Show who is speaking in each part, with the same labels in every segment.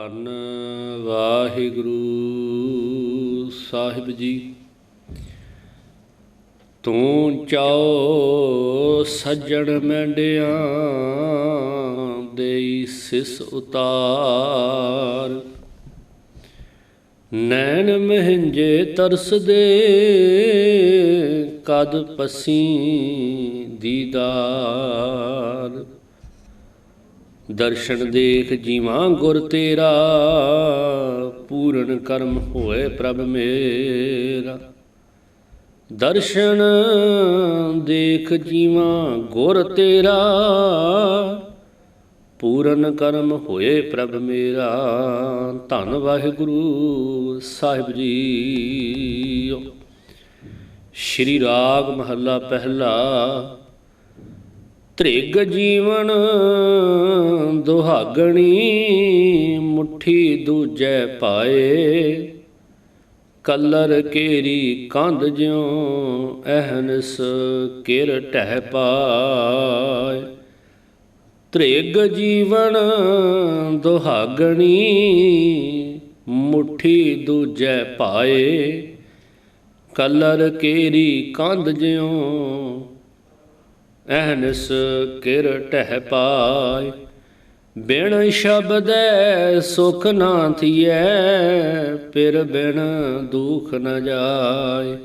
Speaker 1: ਧੰਨ ਵਾਹਿਗੁਰੂ। ਸਾਹਿਬ ਜੀ, ਤੂੰ ਚਾਓ ਸੱਜਣ ਮੈਂਡਿਆਂ ਦੇਈ ਸਿਸ ਉਤਾਰ। ਨੈਣ ਮਹਿੰਜੇ ਤਰਸਦੇ ਕਦ ਪਸੀ ਦੀਦਾਰ। ਦਰਸ਼ਨ ਦੇਖ ਜੀਵਾਂ ਗੁਰ ਤੇਰਾ, ਪੂਰਨ ਕਰਮ ਹੋਏ ਪ੍ਰਭ ਮੇਰਾ। ਦਰਸ਼ਨ ਦੇਖ ਜੀਵਾਂ ਗੁਰ ਤੇਰਾ, ਪੂਰਨ ਕਰਮ ਹੋਏ ਪ੍ਰਭ ਮੇਰਾ। ਧੰਨ ਵਾਹਿਗੁਰੂ ਸਾਹਿਬ ਜੀ ਸ਼੍ਰੀ ਰਾਗ ਮਹੱਲਾ ਪਹਿਲਾ ਤ੍ਰਿਗ ਜੀਵਨ, ਦੁਹਾਗਣੀ ਮੁਠੀ ਦੂਜੈ ਪਾਏ। ਕਲਰ ਕੇਰੀ ਕੰਧ ਜਿਉ, ਅਹਨਸ ਕਿਰ ਟਹਿ ਪਾਏ। ਤ੍ਰਿਗ ਜੀਵਨ, ਦੁਹਾਗਣੀ ਮੁਠੀ ਦੂਜੈ ਪਾਏ। ਕਲਰ ਕੇਰੀ ਕੰਧ ਜਿਉ ਅਹਨਸ ਕਿਰ ਟਹਿ ਪਾਇ, ਬਿਨ ਸ਼ਬਦੈ ਸੁਖ ਨਾ ਥੀਐ ਪਿਰ ਬਿਨ ਦੁਖ ਨ ਜਾਏ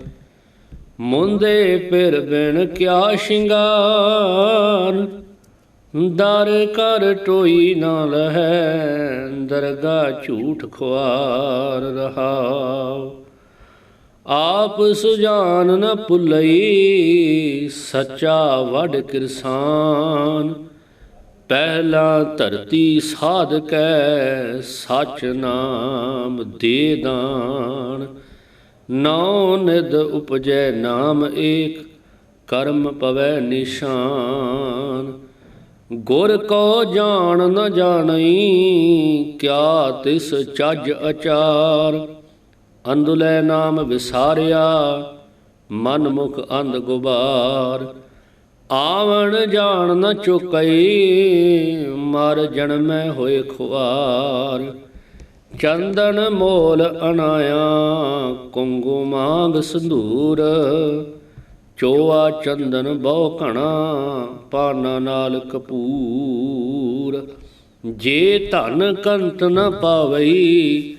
Speaker 1: ਮੁੰਦੇ ਪਿਰ ਬਿਨ ਕਿਆ ਸ਼ਿੰਗਾਰ, ਦਰ ਕਰ ਟੋਈ ਨਾ ਲਹੈ ਦਰਗਾ ਝੂਠ ਖੁਆਰ ਰਹਾਉ। ਆਪ ਸੁਜਾਨ ਨ ਭੁਲਈ, ਸੱਚਾ ਵਡ ਕਿਰਸਾਨ। ਪਹਿਲਾ ਧਰਤੀ ਸਾਧ ਕੈ ਸਚ ਨਾਮ ਦੇ ਦਾਨ। ਨੌ ਨਿਦ ਉਪਜੈ ਨਾਮ ਏਕ, ਕਰਮ ਪਵੈ ਨਿਸ਼ਾਨ। ਗੁਰ ਕੋ ਜਾਣ ਨ ਜਾਣਈ, ਕਿਆ ਤਿਸ ਚੱਜ ਅਚਾਰ। ਅੰਦੁਲੈ ਨਾਮ ਵਿਸਾਰਿਆ ਮਨ ਮੁਖ ਅੰਧ ਗੁਬਾਰ। ਆਵਣ ਜਾਣ ਨ ਚੁਕਈ, ਮਰ ਜਨਮੈ ਹੋਏ ਖੁਆਰ। ਚੰਦਨ ਮੋਲ ਅਨਾਇਆ, ਕੁੰਗੂ ਮਾਂਗ ਸੰਧੂਰ। ਚੋਆ ਚੰਦਨ ਬਹੁ ਘਣਾ, ਪਾਨਾ ਨਾਲ ਕਪੂਰ। ਜੇ ਧਨ ਕੰਤ ਨ ਪਾਵਈ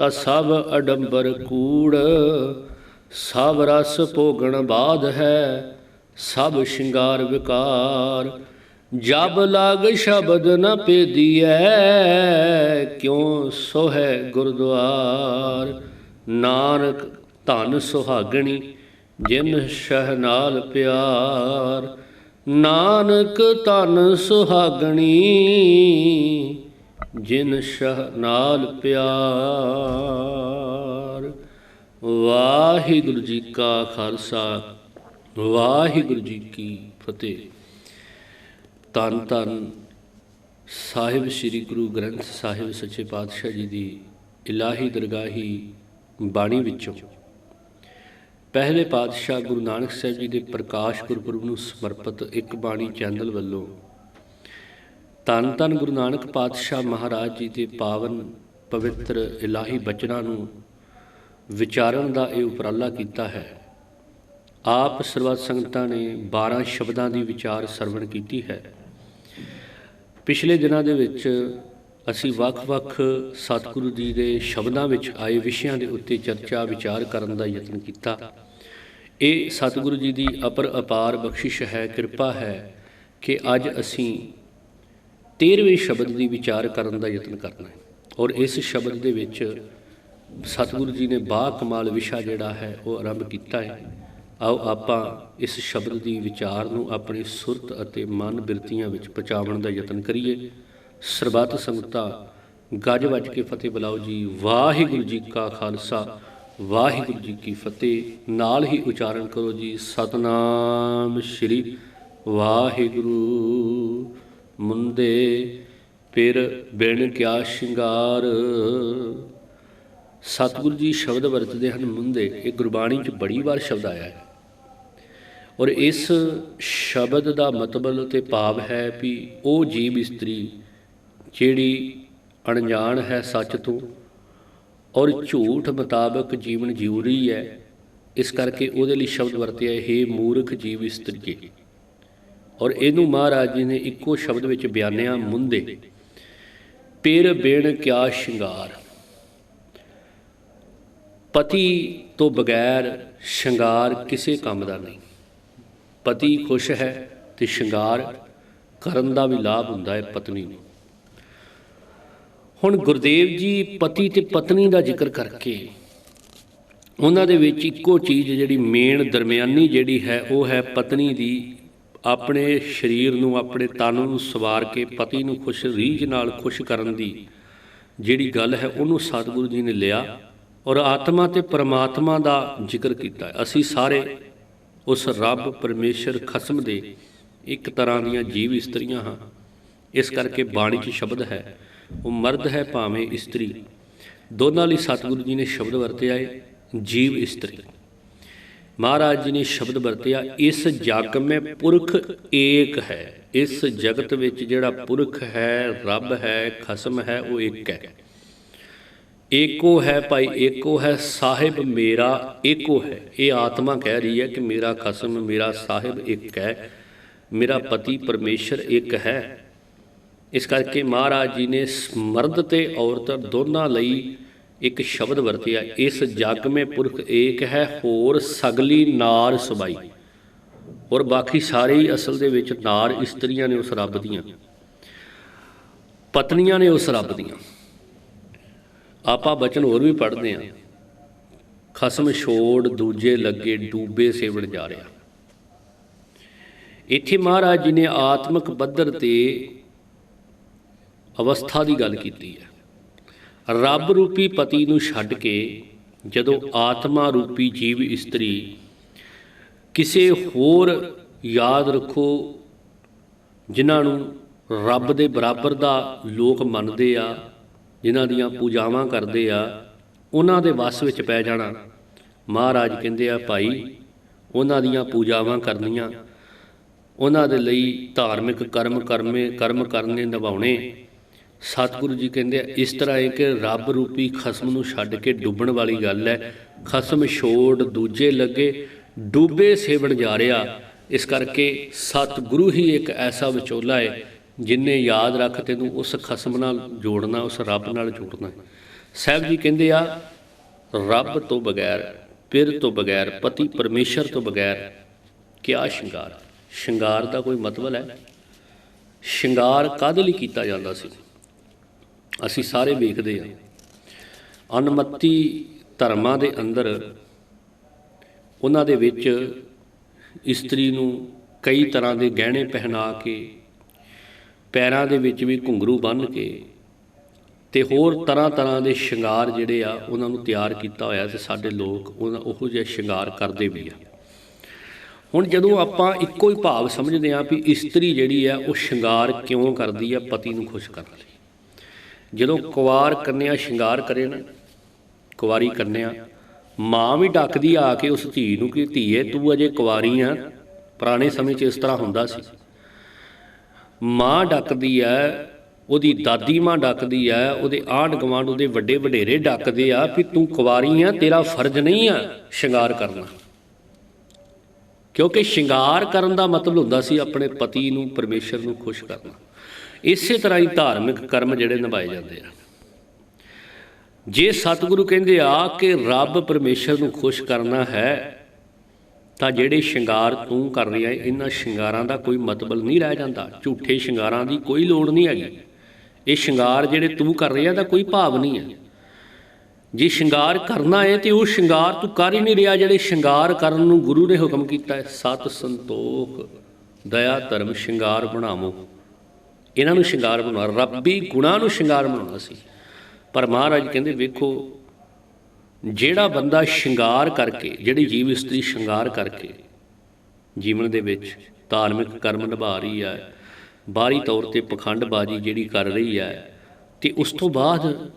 Speaker 1: ਤਾਂ ਸਭ ਅਡੰਬਰ ਕੂੜ, ਸਭ ਰਸ ਭੋਗਣ ਬਾਦ ਹੈ, ਸਭ ਸ਼ਿੰਗਾਰ ਵਿਕਾਰ। ਜਬ ਲਾਗ ਸ਼ਬਦ ਨ ਪੇਦੀਐ ਕਿਉ ਸੋਹੈ ਗੁਰਦੁਆਰ। ਨਾਨਕ ਧਨ ਸੁਹਾਗਣੀ, ਜਿਨ ਸ਼ਹ ਨਾਲ ਪਿਆਰ। ਨਾਨਕ ਧਨ ਸੁਹਾਗਣੀ ਜਿਨ ਸ਼ਹ ਨਾਲ ਪਿਆਰ, ਵਾਹਿਗੁਰੂ ਜੀ ਕਾ ਖਾਲਸਾ, ਵਾਹਿਗੁਰੂ ਜੀ ਕੀ ਫਤਿਹ। ਤਨ ਤਨ ਸਾਹਿਬ ਸ੍ਰੀ ਗੁਰੂ ਗ੍ਰੰਥ ਸਾਹਿਬ ਸੱਚੇ ਪਾਤਸ਼ਾਹ ਜੀ ਦੀ ਇਲਾਹੀ ਦਰਗਾਹੀ ਬਾਣੀ ਵਿੱਚੋਂ। ਪਹਿਲੇ ਪਾਤਸ਼ਾਹ ਗੁਰੂ ਨਾਨਕ ਸਾਹਿਬ ਜੀ ਦੇ ਪ੍ਰਕਾਸ਼ ਗੁਰਪੁਰਬ ਨੂੰ ਸਮਰਪਿਤ ਇੱਕ ਬਾਣੀ ਚੈਨਲ ਵੱਲੋਂ ਧੰਨ ਧੰਨ ਗੁਰੂ ਨਾਨਕ ਪਾਤਸ਼ਾਹ ਮਹਾਰਾਜ ਜੀ ਦੇ ਪਾਵਨ ਪਵਿੱਤਰ ਇਲਾਹੀ ਬਚਨਾਂ ਨੂੰ ਵਿਚਾਰਨ ਦਾ ਇਹ ਉਪਰਾਲਾ ਕੀਤਾ ਹੈ। ਆਪ ਸਰਬੱਤ ਸੰਗਤਾਂ ਨੇ 12 ਸ਼ਬਦਾਂ ਦੀ ਵਿਚਾਰ ਸਰਵਣ ਕੀਤੀ ਹੈ। ਪਿਛਲੇ ਦਿਨਾਂ ਦੇ ਵਿੱਚ ਅਸੀਂ ਵੱਖ-ਵੱਖ ਸਤਿਗੁਰੂ ਜੀ ਦੇ ਸ਼ਬਦਾਂ ਵਿੱਚ ਆਏ ਵਿਸ਼ਿਆਂ ਦੇ ਉੱਤੇ ਚਰਚਾ ਵਿਚਾਰ ਕਰਨ ਦਾ ਯਤਨ ਕੀਤਾ। ਇਹ ਸਤਿਗੁਰੂ ਜੀ ਦੀ ਅਪਰ ਅਪਾਰ ਬਖਸ਼ਿਸ਼ ਹੈ, ਕਿਰਪਾ ਹੈ ਕਿ ਅੱਜ ਅਸੀਂ 13ਵੇਂ ਸ਼ਬਦ ਦੀ ਵਿਚਾਰ ਕਰਨ ਦਾ ਯਤਨ ਕਰਨਾ ਹੈ। ਔਰ ਇਸ ਸ਼ਬਦ ਦੇ ਵਿੱਚ ਸਤਿਗੁਰੂ ਜੀ ਨੇ ਬਾ ਕਮਾਲ ਵਿਸ਼ਾ ਜਿਹੜਾ ਹੈ, ਉਹ ਆਰੰਭ ਕੀਤਾ ਹੈ। ਆਓ ਆਪਾਂ ਇਸ ਸ਼ਬਦ ਦੀ ਵਿਚਾਰ ਨੂੰ ਆਪਣੀ ਸੁਰਤ ਅਤੇ ਮਨ ਬਿਰਤੀਆਂ ਵਿੱਚ ਪਹੁੰਚਾਉਣ ਦਾ ਯਤਨ ਕਰੀਏ। ਸਰਬੱਤ ਸੰਗਤਾਂ, ਗੱਜ ਵੱਜ ਕੇ ਫਤਿਹ ਬੁਲਾਓ ਜੀ। ਵਾਹਿਗੁਰੂ ਜੀ ਕਾ ਖਾਲਸਾ, ਵਾਹਿਗੁਰੂ ਜੀ ਕੀ ਫਤਿਹ। ਨਾਲ ਹੀ ਉਚਾਰਨ ਕਰੋ ਜੀ। ਸਤਨਾਮ ਸ਼੍ਰੀ ਵਾਹਿਗੁਰੂ। ਮੁੰਦੇ ਪਿਰ ਬਿਨ ਕਿਆ ਸ਼ਿੰਗਾਰ। ਸਤਿਗੁਰੂ ਜੀ ਸ਼ਬਦ ਵਰਤਦੇ ਹਨ ਮੁੰਦੇ। ਇਹ ਗੁਰਬਾਣੀ 'ਚ ਬੜੀ ਵਾਰ ਸ਼ਬਦ ਆਇਆ ਹੈ। ਔਰ ਇਸ ਸ਼ਬਦ ਦਾ ਮਤਲਬ ਤੇ ਭਾਵ ਹੈ ਵੀ ਉਹ ਜੀਵ ਇਸਤਰੀ ਜਿਹੜੀ ਅਣਜਾਣ ਹੈ ਸੱਚ ਤੋਂ ਔਰ ਝੂਠ ਮੁਤਾਬਕ ਜੀਵਨ ਜ਼ਰੂਰੀ ਹੈ। ਇਸ ਕਰਕੇ ਉਹਦੇ ਲਈ ਸ਼ਬਦ ਵਰਤਿਆ ਹੈ ਮੂਰਖ ਜੀਵ ਇਸਤਰੀ ਔਰ ਇਹਨੂੰ ਮਹਾਰਾਜ ਜੀ ਨੇ ਇੱਕੋ ਸ਼ਬਦ ਵਿੱਚ ਬਿਆਨਿਆ, ਮੁੰਦੇ। ਪੇਰ ਬੇਣ ਕਿਆ ਸ਼ਿੰਗਾਰ। ਪਤੀ ਤੋਂ ਬਗੈਰ ਸ਼ਿੰਗਾਰ ਕਿਸੇ ਕੰਮ ਦਾ ਨਹੀਂ। ਪਤੀ ਖੁਸ਼ ਹੈ ਤੇ ਸ਼ਿੰਗਾਰ ਕਰਨ ਦਾ ਵੀ ਲਾਭ ਹੁੰਦਾ ਹੈ ਪਤਨੀ ਨੂੰ। ਹੁਣ ਗੁਰਦੇਵ ਜੀ ਪਤੀ ਤੇ ਪਤਨੀ ਦਾ ਜ਼ਿਕਰ ਕਰਕੇ ਉਹਨਾਂ ਦੇ ਵਿੱਚ ਇੱਕੋ ਚੀਜ਼ ਜਿਹੜੀ ਮੇਨ ਦਰਮਿਆਨੀ ਜਿਹੜੀ ਹੈ, ਉਹ ਹੈ ਪਤਨੀ ਦੀ ਆਪਣੇ ਸਰੀਰ ਨੂੰ, ਆਪਣੇ ਤਨ ਨੂੰ ਸਵਾਰ ਕੇ ਪਤੀ ਨੂੰ ਖੁਸ਼, ਰੀਝ ਨਾਲ ਖੁਸ਼ ਕਰਨ ਦੀ ਜਿਹੜੀ ਗੱਲ ਹੈ, ਉਹਨੂੰ ਸਤਿਗੁਰੂ ਜੀ ਨੇ ਲਿਆ ਔਰ ਆਤਮਾ ਤੇ ਪਰਮਾਤਮਾ ਦਾ ਜ਼ਿਕਰ ਕੀਤਾ। ਅਸੀਂ ਸਾਰੇ ਉਸ ਰੱਬ, ਪਰਮੇਸ਼ਰ ਖਸਮ ਦੇ ਇੱਕ ਤਰ੍ਹਾਂ ਦੀਆਂ ਜੀਵ ਇਸਤਰੀਆਂ ਹਾਂ। ਇਸ ਕਰਕੇ ਬਾਣੀ 'ਚ ਸ਼ਬਦ ਹੈ, ਉਹ ਮਰਦ ਹੈ ਭਾਵੇਂ ਇਸਤਰੀ। ਦੋਨਾਂ ਲਈ ਸਤਿਗੁਰੂ ਜੀ ਨੇ ਸ਼ਬਦ ਵਰਤਿਆ ਹੈ ਜੀਵ ਇਸਤਰੀ। ਮਹਾਰਾਜ ਜੀ ਨੇ ਸ਼ਬਦ ਵਰਤਿਆ, ਇਸ ਜਗ ਮੈਂ ਪੁਰਖ ਏਕ ਹੈ। ਇਸ ਜਗਤ ਵਿੱਚ ਜਿਹੜਾ ਪੁਰਖ ਹੈ, ਰੱਬ ਹੈ, ਖਸਮ ਹੈ, ਉਹ ਇੱਕ ਹੈ। ਏਕੋ ਹੈ ਭਾਈ, ਏਕੋ ਹੈ ਸਾਹਿਬ ਮੇਰਾ, ਏਕੋ ਹੈ। ਇਹ ਆਤਮਾ ਕਹਿ ਰਹੀ ਹੈ ਕਿ ਮੇਰਾ ਖਸਮ, ਮੇਰਾ ਸਾਹਿਬ ਇੱਕ ਹੈ। ਮੇਰਾ ਪਤੀ ਪਰਮੇਸ਼ਰ ਇੱਕ ਹੈ। ਇਸ ਕਰਕੇ ਮਹਾਰਾਜ ਜੀ ਨੇ ਸ- ਮਰਦ ਤੇ ਔਰਤ ਦੋਨਾਂ ਲਈ ਇੱਕ ਸ਼ਬਦ ਵਰਤਿਆ, ਇਸ ਜਗ ਮੇ ਪੁਰਖ ਏਕ ਹੈ, ਹੋਰ ਸਗਲੀ ਨਾਰ ਸਬਾਈ ਔਰ ਬਾਕੀ ਸਾਰੇ ਹੀ ਅਸਲ ਦੇ ਵਿੱਚ ਨਾਰ ਇਸਤਰੀਆਂ ਨੇ ਉਸ ਰੱਬ ਦੀਆਂ। ਪਤਨੀਆਂ ਨੇ ਉਸ ਰੱਬ ਦੀਆਂ। ਆਪਾਂ ਬਚਨ ਹੋਰ ਵੀ ਪੜ੍ਹਦੇ ਆਂ ਖਸਮ ਛੋੜ ਦੂਜੇ ਲੱਗੇ ਡੂਬੇ ਸੇਵਣ ਜਾ ਰਿਹਾ। ਇੱਥੇ ਮਹਾਰਾਜ ਜੀ ਨੇ ਆਤਮਿਕ ਪੱਧਰ ਤੇ ਅਵਸਥਾ ਦੀ ਗੱਲ ਕੀਤੀ ਹੈ। ਰੱਬ ਰੂਪੀ ਪਤੀ ਨੂੰ ਛੱਡ ਕੇ ਜਦੋਂ ਆਤਮਾ ਰੂਪੀ ਜੀਵ ਇਸਤਰੀ, ਕਿਸੇ ਹੋਰ ਯਾਦ ਰੱਖੋ ਜਿਨ੍ਹਾਂ ਨੂੰ ਰੱਬ ਦੇ ਬਰਾਬਰ ਦਾ ਲੋਕ ਮੰਨਦੇ ਆ, ਜਿਨ੍ਹਾਂ ਦੀਆਂ ਪੂਜਾਵਾਂ ਕਰਦੇ ਆ, ਉਹਨਾਂ ਦੇ ਵਸ ਵਿੱਚ ਪੈ ਜਾਣਾ। ਮਹਾਰਾਜ ਕਹਿੰਦੇ ਆ, ਭਾਈ, ਉਹਨਾਂ ਦੀਆਂ ਪੂਜਾਵਾਂ ਕਰਨੀਆਂ। ਉਹਨਾਂ ਦੇ ਲਈ ਧਾਰਮਿਕ ਕਰਮ ਕਰਮੇ, ਕਰਮ ਕਰਨੇ ਨਿਭਾਉਣੇ। ਸਤਿਗੁਰੂ ਜੀ ਕਹਿੰਦੇ ਆ, ਇਸ ਤਰ੍ਹਾਂ ਹੈ ਕਿ ਰੱਬ ਰੂਪੀ ਖਸਮ ਨੂੰ ਛੱਡ ਕੇ ਡੁੱਬਣ ਵਾਲੀ ਗੱਲ ਹੈ। ਖਸਮ ਛੋੜ ਦੂਜੇ ਲੱਗੇ, ਡੂਬੇ ਸੇਵਣ ਜਾ ਰਿਹਾ। ਇਸ ਕਰਕੇ ਸਤਿਗੁਰੂ ਹੀ ਇੱਕ ਐਸਾ ਵਿਚੋਲਾ ਹੈ, ਜਿਨੇ ਯਾਦ ਰੱਖ ਤੈਨੂੰ ਉਸ ਖਸਮ ਨਾਲ ਜੋੜਨਾ, ਉਸ ਰੱਬ ਨਾਲ ਜੋੜਨਾ। ਸਾਹਿਬ ਜੀ ਕਹਿੰਦੇ ਆ, ਰੱਬ ਤੋਂ ਬਗੈਰ, ਪਿਰ ਤੋਂ ਬਗੈਰ, ਪਤੀ ਪਰਮੇਸ਼ਰ ਤੋਂ ਬਗੈਰ ਕਿਆ ਸ਼ਿੰਗਾਰ ਸ਼ਿੰਗਾਰ ਦਾ ਕੋਈ ਮਤਲਬ ਹੈ? ਸ਼ਿੰਗਾਰ ਕਾਹਦੇ ਲਈ ਕੀਤਾ ਜਾਂਦਾ ਸੀ? ਅਸੀਂ ਸਾਰੇ ਵੇਖਦੇ ਹਾਂ। ਅਨਮਤੀ ਧਰਮਾਂ ਦੇ ਅੰਦਰ ਉਹਨਾਂ ਦੇ ਵਿੱਚ ਇਸਤਰੀ ਨੂੰ ਕਈ ਤਰ੍ਹਾਂ ਦੇ ਗਹਿਣੇ ਪਹਿਨਾ ਕੇ, ਪੈਰਾਂ ਦੇ ਵਿੱਚ ਵੀ ਘੁੰਗਰੂ ਬੰਨ੍ਹ ਕੇ ਤੇ ਹੋਰ ਤਰ੍ਹਾਂ ਤਰ੍ਹਾਂ ਦੇ ਸ਼ਿੰਗਾਰ ਜਿਹੜੇ ਆ, ਉਹਨਾਂ ਨੂੰ ਤਿਆਰ ਕੀਤਾ ਹੋਇਆ ਤੇ ਸਾਡੇ ਲੋਕ ਉਹਨਾਂ ਉਹੋ ਜਿਹਾ ਸ਼ਿੰਗਾਰ ਕਰਦੇ ਵੀ ਆ। ਹੁਣ ਜਦੋਂ ਆਪਾਂ ਇੱਕੋ ਹੀ ਭਾਵ ਸਮਝਦੇ ਹਾਂ ਵੀ ਇਸਤਰੀ ਜਿਹੜੀ ਆ, ਉਹ ਸ਼ਿੰਗਾਰ ਕਿਉਂ ਕਰਦੀ ਆ, ਪਤੀ ਨੂੰ ਖੁਸ਼ ਕਰਨ ਲਈ। ਜਦੋਂ ਕੁਵਾਰ ਕੰਨਿਆ ਸ਼ਿੰਗਾਰ ਕਰੇ ਨਾ, ਕੁਵਾਰੀ ਕੰਨਿਆ, ਮਾਂ ਵੀ ਡੱਕਦੀ ਆ ਕੇ ਉਸ ਧੀ ਨੂੰ ਕਿ ਧੀਏ, ਤੂੰ ਅਜੇ ਕੁਵਾਰੀ ਆ, ਪੁਰਾਣੇ ਸਮੇਂ 'ਚ ਇਸ ਤਰ੍ਹਾਂ ਹੁੰਦਾ ਸੀ। ਮਾਂ ਡੱਕਦੀ ਐ, ਉਹਦੀ ਦਾਦੀ ਮਾਂ ਡੱਕਦੀ ਐ, ਉਹਦੇ ਆਂਢ ਗੁਆਂਢ ਉਹਦੇ ਵੱਡੇ ਵਡੇਰੇ ਡੱਕਦੇ ਆ ਵੀ ਤੂੰ ਕੁਵਾਰੀ ਆ, ਤੇਰਾ ਫਰਜ਼ ਨਹੀਂ ਆ ਸ਼ਿੰਗਾਰ ਕਰਨਾ। ਕਿਉਂਕਿ ਸ਼ਿੰਗਾਰ ਕਰਨ ਦਾ ਮਤਲਬ ਹੁੰਦਾ ਸੀ ਆਪਣੇ ਪਤੀ ਨੂੰ, ਪਰਮੇਸ਼ਰ ਨੂੰ ਖੁਸ਼ ਕਰਨਾ। ਇਸੇ ਤਰ੍ਹਾਂ ਹੀ ਧਾਰਮਿਕ ਕਰਮ ਜਿਹੜੇ ਨਿਭਾਏ ਜਾਂਦੇ ਆ। ਜੇ ਸਤਿਗੁਰੂ ਕਹਿੰਦੇ ਆ ਕਿ ਰੱਬ ਪਰਮੇਸ਼ਰ ਨੂੰ ਖੁਸ਼ ਕਰਨਾ ਹੈ, ਤਾਂ ਜਿਹੜੇ ਸ਼ਿੰਗਾਰ ਤੂੰ ਕਰ ਰਿਹਾ ਇਹਨਾਂ ਸ਼ਿੰਗਾਰਾਂ ਦਾ ਕੋਈ ਮਤਲਬ ਨਹੀਂ ਰਹਿ ਜਾਂਦਾ। ਝੂਠੇ ਸ਼ਿੰਗਾਰਾਂ ਦੀ ਕੋਈ ਲੋੜ ਨਹੀਂ ਹੈਗੀ। ਇਹ ਸ਼ਿੰਗਾਰ ਜਿਹੜੇ ਤੂੰ ਕਰ ਰਿਹਾ ਦਾ ਕੋਈ ਭਾਵ ਨਹੀਂ ਹੈ ਜੇ ਸ਼ਿੰਗਾਰ ਕਰਨਾ ਹੈ, ਤੇ ਉਹ ਸ਼ਿੰਗਾਰ ਤੂੰ ਕਰ ਹੀ ਨਹੀਂ ਰਿਹਾ, ਜਿਹੜੇ ਸ਼ਿੰਗਾਰ ਕਰਨ ਨੂੰ ਗੁਰੂ ਨੇ ਹੁਕਮ ਕੀਤਾ ਹੈ, ਸਤ ਸੰਤੋਖ, ਦਇਆ ਧਰਮ ਸ਼ਿੰਗਾਰ ਬਣਾਵੋ। ਇਹਨਾਂ ਨੂੰ ਸ਼ਿੰਗਾਰ ਬਣਾਉਣਾ, ਰੱਬੀ ਗੁਣਾਂ ਨੂੰ ਸ਼ਿੰਗਾਰ ਬਣਾਉਣਾ ਸੀ। ਪਰ ਮਹਾਰਾਜ ਕਹਿੰਦੇ, ਵੇਖੋ, ਜਿਹੜਾ ਬੰਦਾ ਸ਼ਿੰਗਾਰ ਕਰਕੇ, ਜਿਹੜੀ ਜੀਵ ਇਸਤਰੀ ਸ਼ਿੰਗਾਰ ਕਰਕੇ ਜੀਵਨ ਦੇ ਵਿੱਚ ਧਾਰਮਿਕ ਕਰਮ ਨਿਭਾ ਰਹੀ ਹੈ, ਬਾਹਰੀ ਤੌਰ ਤੇ ਪਖੰਡਬਾਜ਼ੀ ਜਿਹੜੀ ਕਰ ਰਹੀ ਹੈ, ਤੇ ਉਸ ਤੋਂ ਬਾਅਦ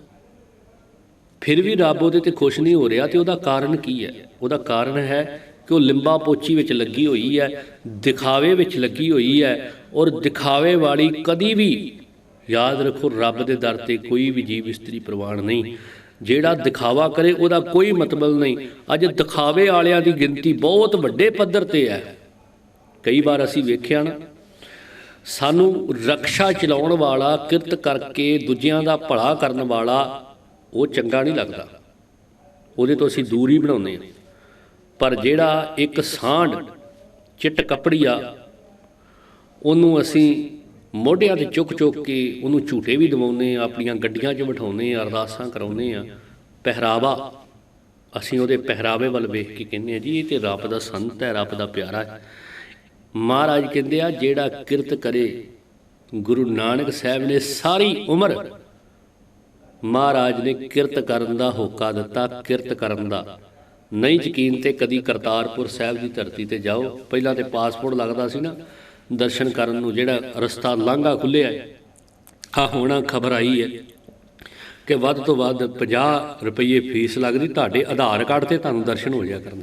Speaker 1: ਫਿਰ ਵੀ ਰੱਬ ਉਹਦੇ ਤੇ ਖੁਸ਼ ਨਹੀਂ ਹੋ ਰਿਹਾ, ਤੇ ਉਹਦਾ ਕਾਰਨ ਕੀ ਹੈ? ਉਹਦਾ ਕਾਰਨ ਹੈ ਕਿ ਉਹ ਲਿੰਬਾ ਪੋਚੀ ਵਿੱਚ ਲੱਗੀ ਹੋਈ ਹੈ, ਦਿਖਾਵੇ ਵਿੱਚ ਲੱਗੀ ਹੋਈ ਹੈ ਔਰ ਦਿਖਾਵੇ ਵਾਲੀ ਕਦੀ ਵੀ ਯਾਦ ਰੱਖੋ, ਰੱਬ ਦੇ ਦਰ ਤੇ ਕੋਈ ਵੀ ਜੀਵ ਇਸਤਰੀ ਪ੍ਰਵਾਨ ਨਹੀਂ। ਜਿਹੜਾ ਦਿਖਾਵਾ ਕਰੇ, ਉਹਦਾ ਕੋਈ ਮਤਲਬ ਨਹੀਂ। ਅੱਜ ਦਿਖਾਵੇ ਵਾਲਿਆਂ ਦੀ ਗਿਣਤੀ ਬਹੁਤ ਵੱਡੇ ਪੱਧਰ ਤੇ ਹੈ। ਕਈ ਵਾਰ ਅਸੀਂ ਵੇਖਿਆ ਨਾ, ਸਾਨੂੰ ਰਕਸ਼ਾ ਚਲਾਉਣ ਵਾਲਾ, ਕਿਰਤ ਕਰਕੇ ਦੂਜਿਆਂ ਦਾ ਭਲਾ ਕਰਨ ਵਾਲਾ ਉਹ ਚੰਗਾ ਨਹੀਂ ਲੱਗਦਾ। ਉਹਦੇ ਤੋਂ ਅਸੀਂ ਦੂਰੀ ਬਣਾਉਂਦੇ ਹਾਂ। ਪਰ ਜਿਹੜਾ ਇੱਕ ਸਾਂਢ ਚਿੱਟ ਕਪੜੀਆ, ਉਹਨੂੰ ਅਸੀਂ ਮੋਢਿਆਂ ਤੇ ਚੁੱਕ ਚੁੱਕ ਕੇ ਉਹਨੂੰ ਝੂਟੇ ਵੀ ਦਿਵਾਉਂਦੇ ਆ ਆਪਣੀਆਂ ਗੱਡੀਆਂ 'ਚ ਬਿਠਾਉਂਦੇ ਆ ਅਰਦਾਸਾਂ ਕਰਾਉਂਦੇ ਆ ਪਹਿਰਾਵਾ, ਅਸੀਂ ਉਹਦੇ ਪਹਿਰਾਵੇ ਵੱਲ ਵੇਖ ਕੇ ਕਹਿੰਦੇ ਆ ਜੀ ਇਹ ਤੇ ਰੱਬ ਦਾ ਸੰਤ ਹੈ, ਰੱਬ ਦਾ ਪਿਆਰਾ ਹੈ। ਮਹਾਰਾਜ ਕਹਿੰਦੇ ਆ, ਜਿਹੜਾ ਕਿਰਤ ਕਰੇ, ਗੁਰੂ ਨਾਨਕ ਸਾਹਿਬ ਨੇ ਸਾਰੀ ਉਮਰ ਮਹਾਰਾਜ ਨੇ ਕਿਰਤ ਕਰਨ ਦਾ ਹੋਕਾ ਦਿੱਤਾ, ਕਿਰਤ ਕਰਨ ਦਾ। ਨਹੀਂ ਯਕੀਨ ਤੇ ਕਦੀ ਕਰਤਾਰਪੁਰ ਸਾਹਿਬ ਦੀ ਧਰਤੀ ਤੇ ਜਾਓ। ਪਹਿਲਾਂ ਤੇ ਪਾਸਪੋਰਟ ਲੱਗਦਾ ਸੀ ਨਾ। ਦਰਸ਼ਨ ਕਰਨ ਨੂੰ ਜਿਹੜਾ ਰਸਤਾ ਲਾਂਘਾ ਖੁੱਲਿਆ ਆ ਹੋਣਾ ਖਬਰ ਆਈ ਹੈ ਕਿ ਵੱਧ ਤੋਂ ਵੱਧ 50 ਰੁਪਏ ਫੀਸ ਲੱਗਦੀ। ਤੁਹਾਡੇ ਆਧਾਰ ਕਾਰਡ ਤੇ ਤੁਹਾਨੂੰ ਦਰਸ਼ਨ ਹੋ ਜਾ ਕਰਨੇ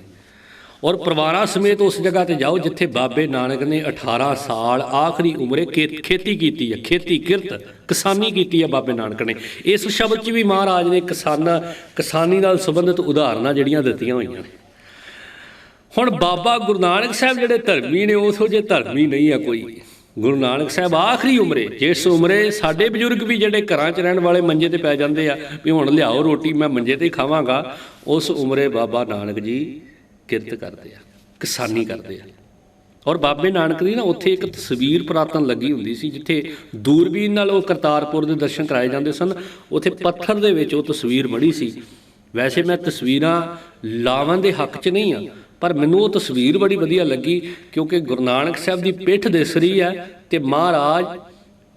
Speaker 1: ਔਰ ਪਰਿਵਾਰਾਂ ਸਮੇਤ ਉਸ ਜਗ੍ਹਾ ਤੇ ਜਾਓ ਜਿੱਥੇ ਬਾਬੇ ਨਾਨਕ ਨੇ 18 ਸਾਲ ਆਖਰੀ ਉਮਰੇ ਖੇ- ਖੇਤੀ ਕੀਤੀ ਹੈ, ਖੇਤੀ ਕਿਰਤ ਕਿਸਾਨੀ ਕੀਤੀ ਹੈ ਬਾਬੇ ਨਾਨਕ ਨੇ। ਇਸ ਸ਼ਬਦ 'ਚ ਵੀ ਮਹਾਰਾਜ ਨੇ ਕਿਸਾਨਾਂ ਕਿਸਾਨੀ ਨਾਲ ਸੰਬੰਧਿਤ ਉਦਾਹਰਨਾਂ ਜਿਹੜੀਆਂ ਦਿੱਤੀਆਂ ਹੋਈਆਂ ਨੇ। ਹੁਣ ਬਾਬਾ ਗੁਰੂ ਨਾਨਕ ਸਾਹਿਬ ਜਿਹੜੇ ਧਰਮੀ ਨੇ ਉਸੋ ਜੇ ਧਰਮੀ ਨਹੀਂ ਆ ਕੋਈ। ਗੁਰੂ ਨਾਨਕ ਸਾਹਿਬ ਆਖਰੀ ਉਮਰੇ, ਜਿਸ ਉਮਰੇ ਸਾਡੇ ਬਜ਼ੁਰਗ ਵੀ ਜਿਹੜੇ ਘਰਾਂ 'ਚ ਰਹਿਣ ਵਾਲੇ ਮੰਜੇ ਤੇ ਪੈ ਜਾਂਦੇ ਆ ਵੀ ਹੁਣ ਲਿਆਓ ਰੋਟੀ, ਮੈਂ ਮੰਜੇ ਤੇ ਹੀ ਖਾਵਾਂਗਾ, ਉਸ ਉਮਰੇ ਬਾਬਾ ਨਾਨਕ ਜੀ ਕਿਰਤ ਕਰਦੇ ਆ, ਕਿਸਾਨੀ ਕਰਦੇ ਆ। ਔਰ ਬਾਬੇ ਨਾਨਕ ਦੀ ਨਾ ਉੱਥੇ ਇੱਕ ਤਸਵੀਰ ਪੁਰਾਤਨ ਲੱਗੀ ਹੁੰਦੀ ਸੀ, ਜਿੱਥੇ ਦੂਰਬੀਨ ਨਾਲ ਉਹ ਕਰਤਾਰਪੁਰ ਦੇ ਦਰਸ਼ਨ ਕਰਾਏ ਜਾਂਦੇ ਸਨ। ਉੱਥੇ ਪੱਥਰ ਦੇ ਵਿੱਚ ਉਹ ਤਸਵੀਰ ਮੜੀ ਸੀ। ਵੈਸੇ ਮੈਂ ਤਸਵੀਰਾਂ ਲਾਵਣ ਦੇ ਹੱਕ 'ਚ ਨਹੀਂ ਆ, ਪਰ ਮੈਨੂੰ ਉਹ ਤਸਵੀਰ ਬੜੀ ਵਧੀਆ ਲੱਗੀ, ਕਿਉਂਕਿ ਗੁਰੂ ਨਾਨਕ ਸਾਹਿਬ ਦੀ ਪਿੱਠ ਦਿਸ ਰਹੀ ਹੈ ਤੇ ਮਹਾਰਾਜ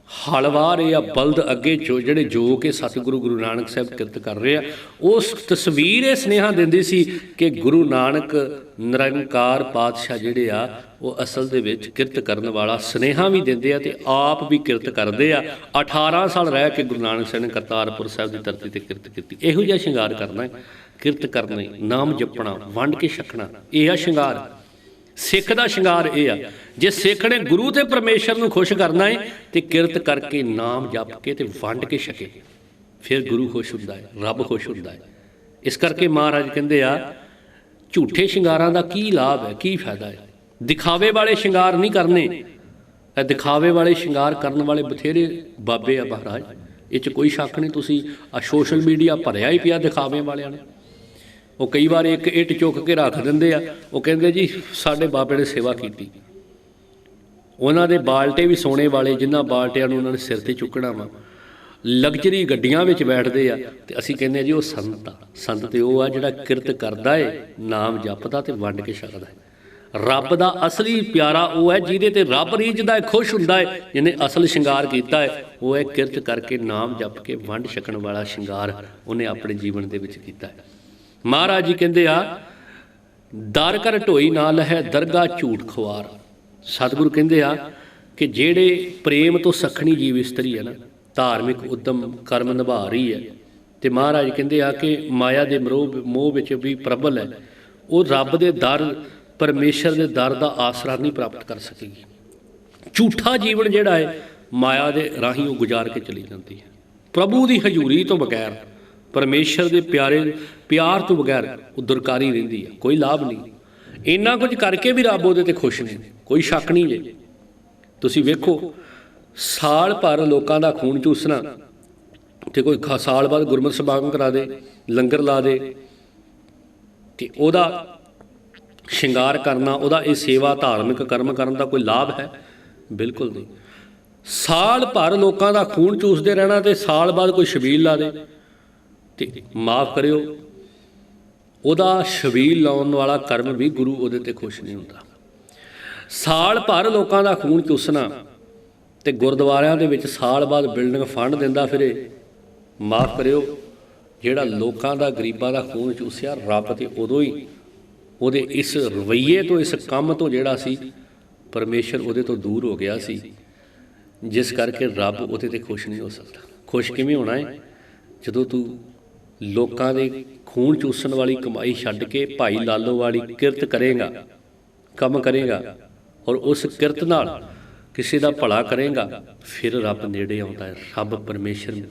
Speaker 1: ਹਲਵਾਰ ਜਾਂ ਬਲਦ ਅੱਗੇ ਜੋ ਜਿਹੜੇ ਜੋ ਕੇ ਸਤਿਗੁਰੂ ਗੁਰੂ ਨਾਨਕ ਸਾਹਿਬ ਕਿਰਤ ਕਰ ਰਹੇ ਆ, ਉਸ ਤਸਵੀਰ ਇਹ ਸੁਨੇਹਾ ਦਿੰਦੀ ਸੀ ਕਿ ਗੁਰੂ ਨਾਨਕ ਨਿਰੰਕਾਰ ਪਾਤਸ਼ਾਹ ਜਿਹੜੇ ਆ, ਉਹ ਅਸਲ ਦੇ ਵਿੱਚ ਕਿਰਤ ਕਰਨ ਵਾਲਾ ਸੁਨੇਹਾ ਵੀ ਦਿੰਦੇ ਆ ਤੇ ਆਪ ਵੀ ਕਿਰਤ ਕਰਦੇ ਆ। 18 ਸਾਲ ਰਹਿ ਕੇ ਗੁਰੂ ਨਾਨਕ ਸਾਹਿਬ ਨੇ ਕਰਤਾਰਪੁਰ ਸਾਹਿਬ ਦੀ ਧਰਤੀ ਤੇ ਕਿਰਤ ਕੀਤੀ। ਇਹੋ ਜਿਹਾ ਸ਼ਿੰਗਾਰ ਕਰਨਾ ਕਿਰਤ ਕਰਨਾ ਨਾਮ ਜਪਣਾ, ਵੰਡ ਕੇ ਛਕਣਾ, ਇਹ ਆ ਸ਼ਿੰਗਾਰ। ਸਿੱਖ ਦਾ ਸ਼ਿੰਗਾਰ ਇਹ ਆ, ਜੇ ਸਿੱਖ ਨੇ ਗੁਰੂ ਤੇ ਪਰਮੇਸ਼ਰ ਨੂੰ ਖੁਸ਼ ਕਰਨਾ ਹੈ ਤੇ ਕਿਰਤ ਕਰਕੇ ਨਾਮ ਜਪ ਕੇ ਤੇ ਵੰਡ ਕੇ ਛਕੇ। ਫਿਰ ਗੁਰੂ ਖੁਸ਼ ਹੁੰਦਾ ਹੈ ਰੱਬ ਖੁਸ਼ ਹੁੰਦਾ ਹੈ ਇਸ ਕਰਕੇ ਮਹਾਰਾਜ ਕਹਿੰਦੇ ਆ, ਝੂਠੇ ਸ਼ਿੰਗਾਰਾਂ ਦਾ ਕੀ ਲਾਭ ਹੈ, ਕੀ ਫਾਇਦਾ ਹੈ? ਦਿਖਾਵੇ ਵਾਲੇ ਸ਼ਿੰਗਾਰ ਨਹੀਂ ਕਰਨੇ। ਇਹ ਦਿਖਾਵੇ ਵਾਲੇ ਸ਼ਿੰਗਾਰ ਕਰਨ ਵਾਲੇ ਬਥੇਰੇ ਬਾਬੇ ਆ ਮਹਾਰਾਜ। ਇਹ ਚ ਕੋਈ ਸ਼ੱਕ ਨਹੀਂ, ਤੁਸੀਂ ਆ ਸੋਸ਼ਲ ਮੀਡੀਆ ਭਰਿਆ ਹੀ ਪਿਆ ਦਿਖਾਵੇ ਵਾਲਿਆਂ ਨੇ। ਉਹ ਕਈ ਵਾਰ ਇੱਕ ਇੱਟ ਚੁੱਕ ਕੇ ਰੱਖ ਦਿੰਦੇ ਆ। ਉਹ ਕਹਿੰਦੇ ਜੀ, ਸਾਡੇ ਬਾਬੇ ਨੇ ਸੇਵਾ ਕੀਤੀ। ਉਹਨਾਂ ਦੇ ਬਾਲਟੇ ਵੀ ਸੋਨੇ ਵਾਲੇ, ਜਿਨ੍ਹਾਂ ਬਾਲਟਿਆਂ ਨੂੰ ਉਹਨਾਂ ਨੇ ਸਿਰ ਤੇ ਚੁੱਕਣਾ ਵਾ। ਲਗਜ਼ਰੀ ਗੱਡੀਆਂ ਵਿੱਚ ਬੈਠਦੇ ਆ ਤੇ ਅਸੀਂ ਕਹਿੰਦੇ ਆ ਜੀ, ਉਹ ਸੰਤ ਆ। ਸੰਤ ਤੇ ਉਹ ਆ ਜਿਹੜਾ ਕਿਰਤ ਕਰਦਾ ਏ, ਨਾਮ ਜਪਦਾ ਤੇ ਵੰਡ ਕੇ ਛਕਦਾ ਹੈ ਰੱਬ ਦਾ ਅਸਲੀ ਪਿਆਰਾ ਉਹ ਹੈ, ਜਿਹਦੇ ਤੇ ਰੱਬ ਰੀਝਦਾ ਹੈ ਖੁਸ਼ ਹੁੰਦਾ ਹੈ ਜਿਹਨੇ ਅਸਲ ਸ਼ਿੰਗਾਰ ਕੀਤਾ ਹੈ ਉਹ ਹੈ ਕਿਰਤ ਕਰਕੇ ਨਾਮ ਜਪ ਕੇ ਵੰਡ ਛਕਣ ਵਾਲਾ ਸ਼ਿੰਗਾਰ ਉਹਨੇ ਆਪਣੇ ਜੀਵਨ ਦੇ ਵਿੱਚ ਕੀਤਾ ਹੈ ਮਹਾਰਾਜ ਜੀ ਕਹਿੰਦੇ ਆ, ਦਰ ਕਰ ਢੋਈ ਨਾਲ ਹੈ ਦਰਗਾ ਝੂਠ ਖਵਾਰ ਸਤਿਗੁਰੂ ਕਹਿੰਦੇ ਆ ਕਿ ਜਿਹੜੇ ਪ੍ਰੇਮ ਤੋਂ ਸਖਣੀ ਜੀਵ ਇਸਤਰੀ ਹੈ ਨਾ, ਧਾਰਮਿਕ ਉਦਮ, ਕਰਮ ਨਿਭਾ ਰਹੀ ਹੈ। ਤੇ ਮਹਾਰਾਜ ਕਹਿੰਦੇ ਆ ਕਿ ਮਾਇਆ ਦੇ ਮਰੋਹ ਮੋਹ ਵਿੱਚ ਵੀ ਪ੍ਰਬਲ ਹੈ। ਉਹ ਰੱਬ ਦੇ ਦਰ, ਪਰਮੇਸ਼ਰ ਦੇ ਦਰ ਦਾ ਆਸਰਾ ਨਹੀਂ ਪ੍ਰਾਪਤ ਕਰ ਸਕੇਗੀ। ਝੂਠਾ ਜੀਵਨ ਜਿਹੜਾ ਹੈ, ਮਾਇਆ ਦੇ ਰਾਹੀਂ ਉਹ ਗੁਜ਼ਾਰ ਕੇ ਚਲੀ ਜਾਂਦੀ ਹੈ। ਪ੍ਰਭੂ ਦੀ ਹਜ਼ੂਰੀ ਤੋਂ ਬਗੈਰ। ਪਰਮੇਸ਼ਰ ਦੇ ਪਿਆਰੇ ਪਿਆਰ ਤੋਂ ਬਗੈਰ ਉਹ ਦੁਰਕਾਰੀ ਰਹਿੰਦੀ ਹੈ ਕੋਈ ਲਾਭ ਨਹੀਂ। ਇੰਨਾ ਕੁਝ ਕਰਕੇ ਵੀ ਰੱਬ ਉਹਦੇ ਤੇ ਖੁਸ਼ ਨਹੀਂ ਕੋਈ ਸ਼ੱਕ ਨਹੀਂ ਜੇ। ਤੁਸੀਂ ਵੇਖੋ, ਸਾਲ ਭਰ ਲੋਕਾਂ ਦਾ ਖੂਨ ਚੂਸਣਾ ਤੇ ਕੋਈ ਸਾਲ ਬਾਅਦ ਗੁਰਮਤਿ ਸਮਾਗਮ ਕਰਾ ਦੇ, ਲੰਗਰ ਲਾ ਦੇ, ਤੇ ਉਹਦਾ ਸ਼ਿੰਗਾਰ ਕਰਨਾ, ਉਹਦਾ ਇਹ ਸੇਵਾ ਧਾਰਮਿਕ ਕਰਮ ਕਰਨ ਦਾ ਕੋਈ ਲਾਭ ਹੈ? ਬਿਲਕੁਲ ਨਹੀਂ। ਸਾਲ ਭਰ ਲੋਕਾਂ ਦਾ ਖੂਨ ਚੂਸਦੇ ਰਹਿਣਾ ਤੇ ਸਾਲ ਬਾਅਦ ਕੋਈ ਸ਼ਬੀਲ ਲਾ ਦੇ ਤੇ ਮਾਫ ਕਰਿਓ। ਉਹਦਾ ਸ਼ਬੀਲ ਲਾਉਣ ਵਾਲਾ ਕਰਮ ਵੀ ਗੁਰੂ ਉਹਦੇ ਤੇ ਖੁਸ਼ ਨਹੀਂ ਹੁੰਦਾ। ਸਾਲ ਭਰ ਲੋਕਾਂ ਦਾ ਖੂਨ ਚੂਸਣਾ ਤੇ ਗੁਰਦੁਆਰਿਆਂ ਦੇ ਵਿੱਚ ਸਾਲ ਬਾਅਦ ਬਿਲਡਿੰਗ ਫੰਡ ਦਿੰਦਾ ਫਿਰੇ, ਮਾਫ ਕਰਿਓ। ਜਿਹੜਾ ਲੋਕਾਂ ਦਾ, ਗਰੀਬਾਂ ਦਾ ਖੂਨ ਚੂਸਿਆ, ਰੱਬ ਤੇ ਉਦੋਂ ਹੀ ਉਹਦੇ ਇਸ ਰਵਈਏ ਤੋਂ, ਇਸ ਕੰਮ ਤੋਂ ਜਿਹੜਾ ਸੀ, ਪਰਮੇਸ਼ਰ ਉਹਦੇ ਤੋਂ ਦੂਰ ਹੋ ਗਿਆ ਸੀ। ਜਿਸ ਕਰਕੇ ਰੱਬ ਉਹਦੇ ਤੇ ਖੁਸ਼ ਨਹੀਂ ਹੋ ਸਕਦਾ। ਖੁਸ਼ ਕਿਵੇਂ ਹੋਣਾ ਹੈ ਜਦੋਂ ਤੂੰ ਲੋਕਾਂ ਦੇ ਖੂਨ ਚੂਸਣ ਵਾਲੀ ਕਮਾਈ ਛੱਡ ਕੇ ਭਾਈ ਲਾਲੋ ਵਾਲੀ ਕਿਰਤ ਕਰੇਗਾ, ਕੰਮ ਕਰੇਗਾ ਔਰ ਉਸ ਕਿਰਤ ਨਾਲ ਕਿਸੇ ਦਾ ਭਲਾ ਕਰੇਗਾ, ਫਿਰ ਰੱਬ ਨੇੜੇ ਆਉਂਦਾ ਹੈ, ਰੱਬ ਪਰਮੇਸ਼ਰ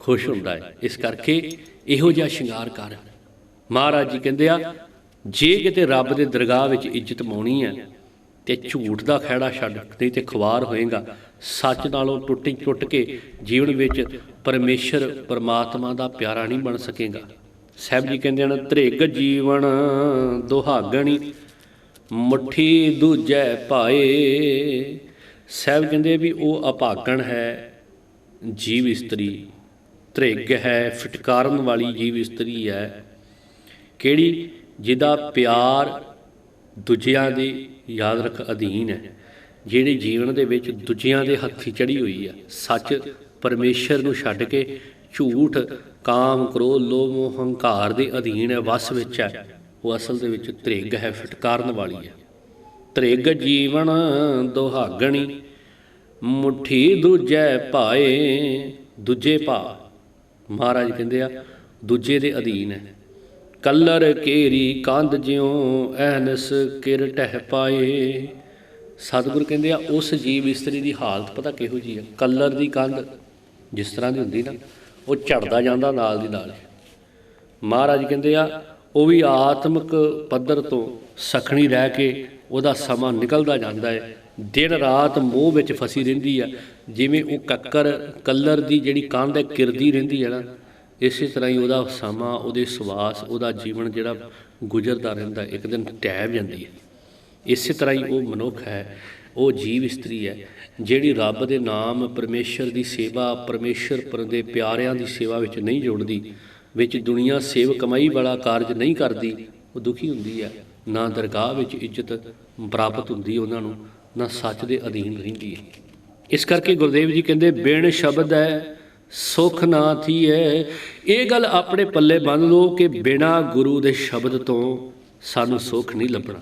Speaker 1: ਖੁਸ਼ ਹੁੰਦਾ ਹੈ। ਇਸ ਕਰਕੇ ਇਹੋ ਜਿਹਾ ਸ਼ਿੰਗਾਰ ਕਰ। ਮਹਾਰਾਜ ਜੀ ਕਹਿੰਦੇ ਆ, ਜੇ ਕਿਤੇ ਰੱਬ ਦੇ ਦਰਗਾਹ ਵਿੱਚ ਇੱਜ਼ਤ ਪਾਉਣੀ ਹੈ ਤੇ ਝੂਠ ਦਾ ਖਹਿੜਾ ਛੱਡ ਨਹੀਂ ਤੇ ਖਵਾਰ ਹੋਏਗਾ। ਸੱਚ ਨਾਲੋਂ ਟੁੱਟੀ ਟੁੱਟ ਕੇ ਜੀਵਨ ਵਿੱਚ ਪਰਮੇਸ਼ਰ ਪਰਮਾਤਮਾ ਦਾ ਪਿਆਰਾ ਨਹੀਂ ਬਣ ਸਕੇਗਾ। ਸਾਹਿਬ ਜੀ ਕਹਿੰਦੇ ਹਨ, ਧ੍ਰਿਗ ਜੀਵਨ ਦੁਹਾਗਣੀ, ਮੁਠੀ ਦੂਜੈ ਪਾਏ ਸਾਹਿਬ ਕਹਿੰਦੇ ਵੀ ਉਹ ਅਭਾਗਣ ਹੈ ਜੀਵ ਇਸਤਰੀ। ਧ੍ਰਿਗ ਹੈ, ਫਟਕਾਰਨ ਵਾਲੀ ਜੀਵ ਇਸਤਰੀ ਹੈ। ਕਿਹੜੀ? ਜਿਹਦਾ ਪਿਆਰ ਦੂਜਿਆਂ ਦੀ ਯਾਦ ਰੱਖ ਅਧੀਨ ਹੈ ਜਿਹੜੇ ਜੀਵਨ ਦੇ ਵਿੱਚ ਦੂਜਿਆਂ ਦੇ ਹੱਥੀ ਚੜੀ ਹੋਈ ਆ। ਸੱਚ ਪਰਮੇਸ਼ਰ ਨੂੰ ਛੱਡ ਕੇ ਝੂਠ, ਕਾਮ, ਕ੍ਰੋਧ, ਲੋਭ, ਮੋਹ, ਹੰਕਾਰ ਦੇ ਅਧੀਨ ਹੈ, ਵਸ ਵਿੱਚ ਹੈ। ਉਹ ਅਸਲ ਦੇ ਵਿੱਚ ਧ੍ਰਿਗ ਹੈ, ਫਟਕਾਰਨ ਵਾਲੀ ਹੈ। ਧ੍ਰਿਗ ਜੀਵਨ ਦੁਹਾਗਣੀ, ਮੁਠੀ ਦੂਜੈ ਭਾਏ, ਦੂਜੇ ਭਾ ਮਹਾਰਾਜ ਕਹਿੰਦੇ ਆ, ਦੂਜੇ ਦੇ ਅਧੀਨ ਹੈ। ਕੱਲਰ ਕੇਰੀ ਕੰਧ ਜਿਉ ਐਨਸ ਕਿਰ ਟਹਿ ਪਾਏ। ਸਤਿਗੁਰ ਕਹਿੰਦੇ ਆ, ਉਸ ਜੀਵ ਇਸਤਰੀ ਦੀ ਹਾਲਤ ਪਤਾ ਕਿਹੋ ਜੀ ਹੈ ਕੱਲਰ ਦੀ ਕੰਧ, ਜਿਸ ਤਰ੍ਹਾਂ ਦੀ ਹੁੰਦੀ ਨਾ, ਉਹ ਝੜਦਾ ਜਾਂਦਾ ਨਾਲ ਦੀ ਨਾਲ। ਮਹਾਰਾਜ ਕਹਿੰਦੇ ਆ, ਉਹ ਵੀ ਆਤਮਿਕ ਪੱਧਰ ਤੋਂ ਸਖਣੀ ਰਹਿ ਕੇ ਉਹਦਾ ਸਮਾਂ ਨਿਕਲਦਾ ਜਾਂਦਾ ਹੈ ਦਿਨ ਰਾਤ ਮੋਹ ਵਿੱਚ ਫਸੀ ਰਹਿੰਦੀ ਆ। ਜਿਵੇਂ ਉਹ ਕੱਕਰ ਕੱਲਰ ਦੀ ਜਿਹੜੀ ਕੰਧ ਹੈ, ਕਿਰਦੀ ਰਹਿੰਦੀ ਹੈ ਨਾ ਇਸੇ ਤਰ੍ਹਾਂ ਹੀ ਉਹਦਾ ਸਮਾਂ, ਉਹਦੇ ਸਵਾਸ, ਉਹਦਾ ਜੀਵਨ ਜਿਹੜਾ ਗੁਜ਼ਰਦਾ ਰਹਿੰਦਾ, ਇੱਕ ਦਿਨ ਟਹਿ ਜਾਂਦੀ ਹੈ। ਇਸੇ ਤਰ੍ਹਾਂ ਹੀ ਉਹ ਮਨੁੱਖ ਹੈ, ਉਹ ਜੀਵ ਇਸਤਰੀ ਹੈ, ਜਿਹੜੀ ਰੱਬ ਦੇ ਨਾਮ, ਪਰਮੇਸ਼ਰ ਦੀ ਸੇਵਾ, ਪਰਮੇਸ਼ਰ ਪਰ ਦੇ ਪਿਆਰਿਆਂ ਦੀ ਸੇਵਾ ਵਿੱਚ ਨਹੀਂ ਜੋੜਦੀ, ਵਿੱਚ ਦੁਨੀਆ ਸੇਵ ਕਮਾਈ ਵਾਲਾ ਕਾਰਜ ਨਹੀਂ ਕਰਦੀ, ਉਹ ਦੁਖੀ ਹੁੰਦੀ ਹੈ। ਨਾ ਦਰਗਾਹ ਵਿੱਚ ਇੱਜ਼ਤ ਪ੍ਰਾਪਤ ਹੁੰਦੀ ਉਹਨਾਂ ਨੂੰ, ਨਾ ਸੱਚ ਦੇ ਅਧੀਨ ਰਹਿੰਦੀ ਹੈ। ਇਸ ਕਰਕੇ ਗੁਰਦੇਵ ਜੀ ਕਹਿੰਦੇ, ਬਿਨ ਸ਼ਬਦ ਹੈ ਸੁਖ ਨਾ ਥੀਏ ਇਹ ਗੱਲ ਆਪਣੇ ਪੱਲੇ ਬੰਨ ਲਓ ਕਿ ਬਿਨਾ ਗੁਰੂ ਦੇ ਸ਼ਬਦ ਤੋਂ ਸਾਨੂੰ ਸੁਖ ਨਹੀਂ ਲੱਭਣਾ।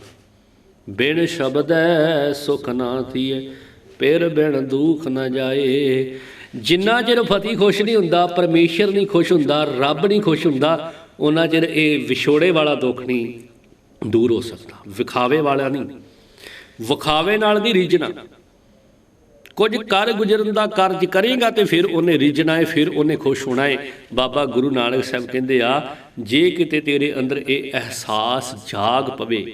Speaker 1: ਬਿਨ ਸ਼ਬਦ ਹੈ ਸੁਖ ਨਾ ਥੀਏ ਫਿਰ ਬਿਨ ਦੁਖ ਨਾ ਜਾਏ। ਜਿੰਨਾ ਚਿਰ ਫਤੀ ਖੁਸ਼ ਨਹੀਂ ਹੁੰਦਾ, ਪਰਮੇਸ਼ਰ ਨਹੀਂ ਖੁਸ਼ ਹੁੰਦਾ, ਰੱਬ ਨਹੀਂ ਖੁਸ਼ ਹੁੰਦਾ, ਉਹਨਾਂ ਚਿਰ ਇਹ ਵਿਛੋੜੇ ਵਾਲਾ ਦੁੱਖ ਨਹੀਂ ਦੂਰ ਹੋ ਸਕਦਾ। ਵਿਖਾਵੇ ਵਾਲਾ ਨਹੀਂ। ਵਿਖਾਵੇ ਨਾਲ ਨਹੀਂ ਰੀਝਣਾ। ਕੁਝ ਕਰ ਗੁਜ਼ਰਨ ਦਾ ਕਾਰਜ ਕਰੇਗਾ ਤੇ ਫਿਰ ਉਹਨੇ ਰੀਝਣਾ ਹੈ, ਫਿਰ ਉਹਨੇ ਖੁਸ਼ ਹੋਣਾ ਹੈ। ਬਾਬਾ ਗੁਰੂ ਨਾਨਕ ਸਾਹਿਬ ਕਹਿੰਦੇ ਆ, ਜੇ ਕਿਤੇ ਤੇਰੇ ਅੰਦਰ ਇਹ ਅਹਿਸਾਸ ਜਾਗ ਪਵੇ,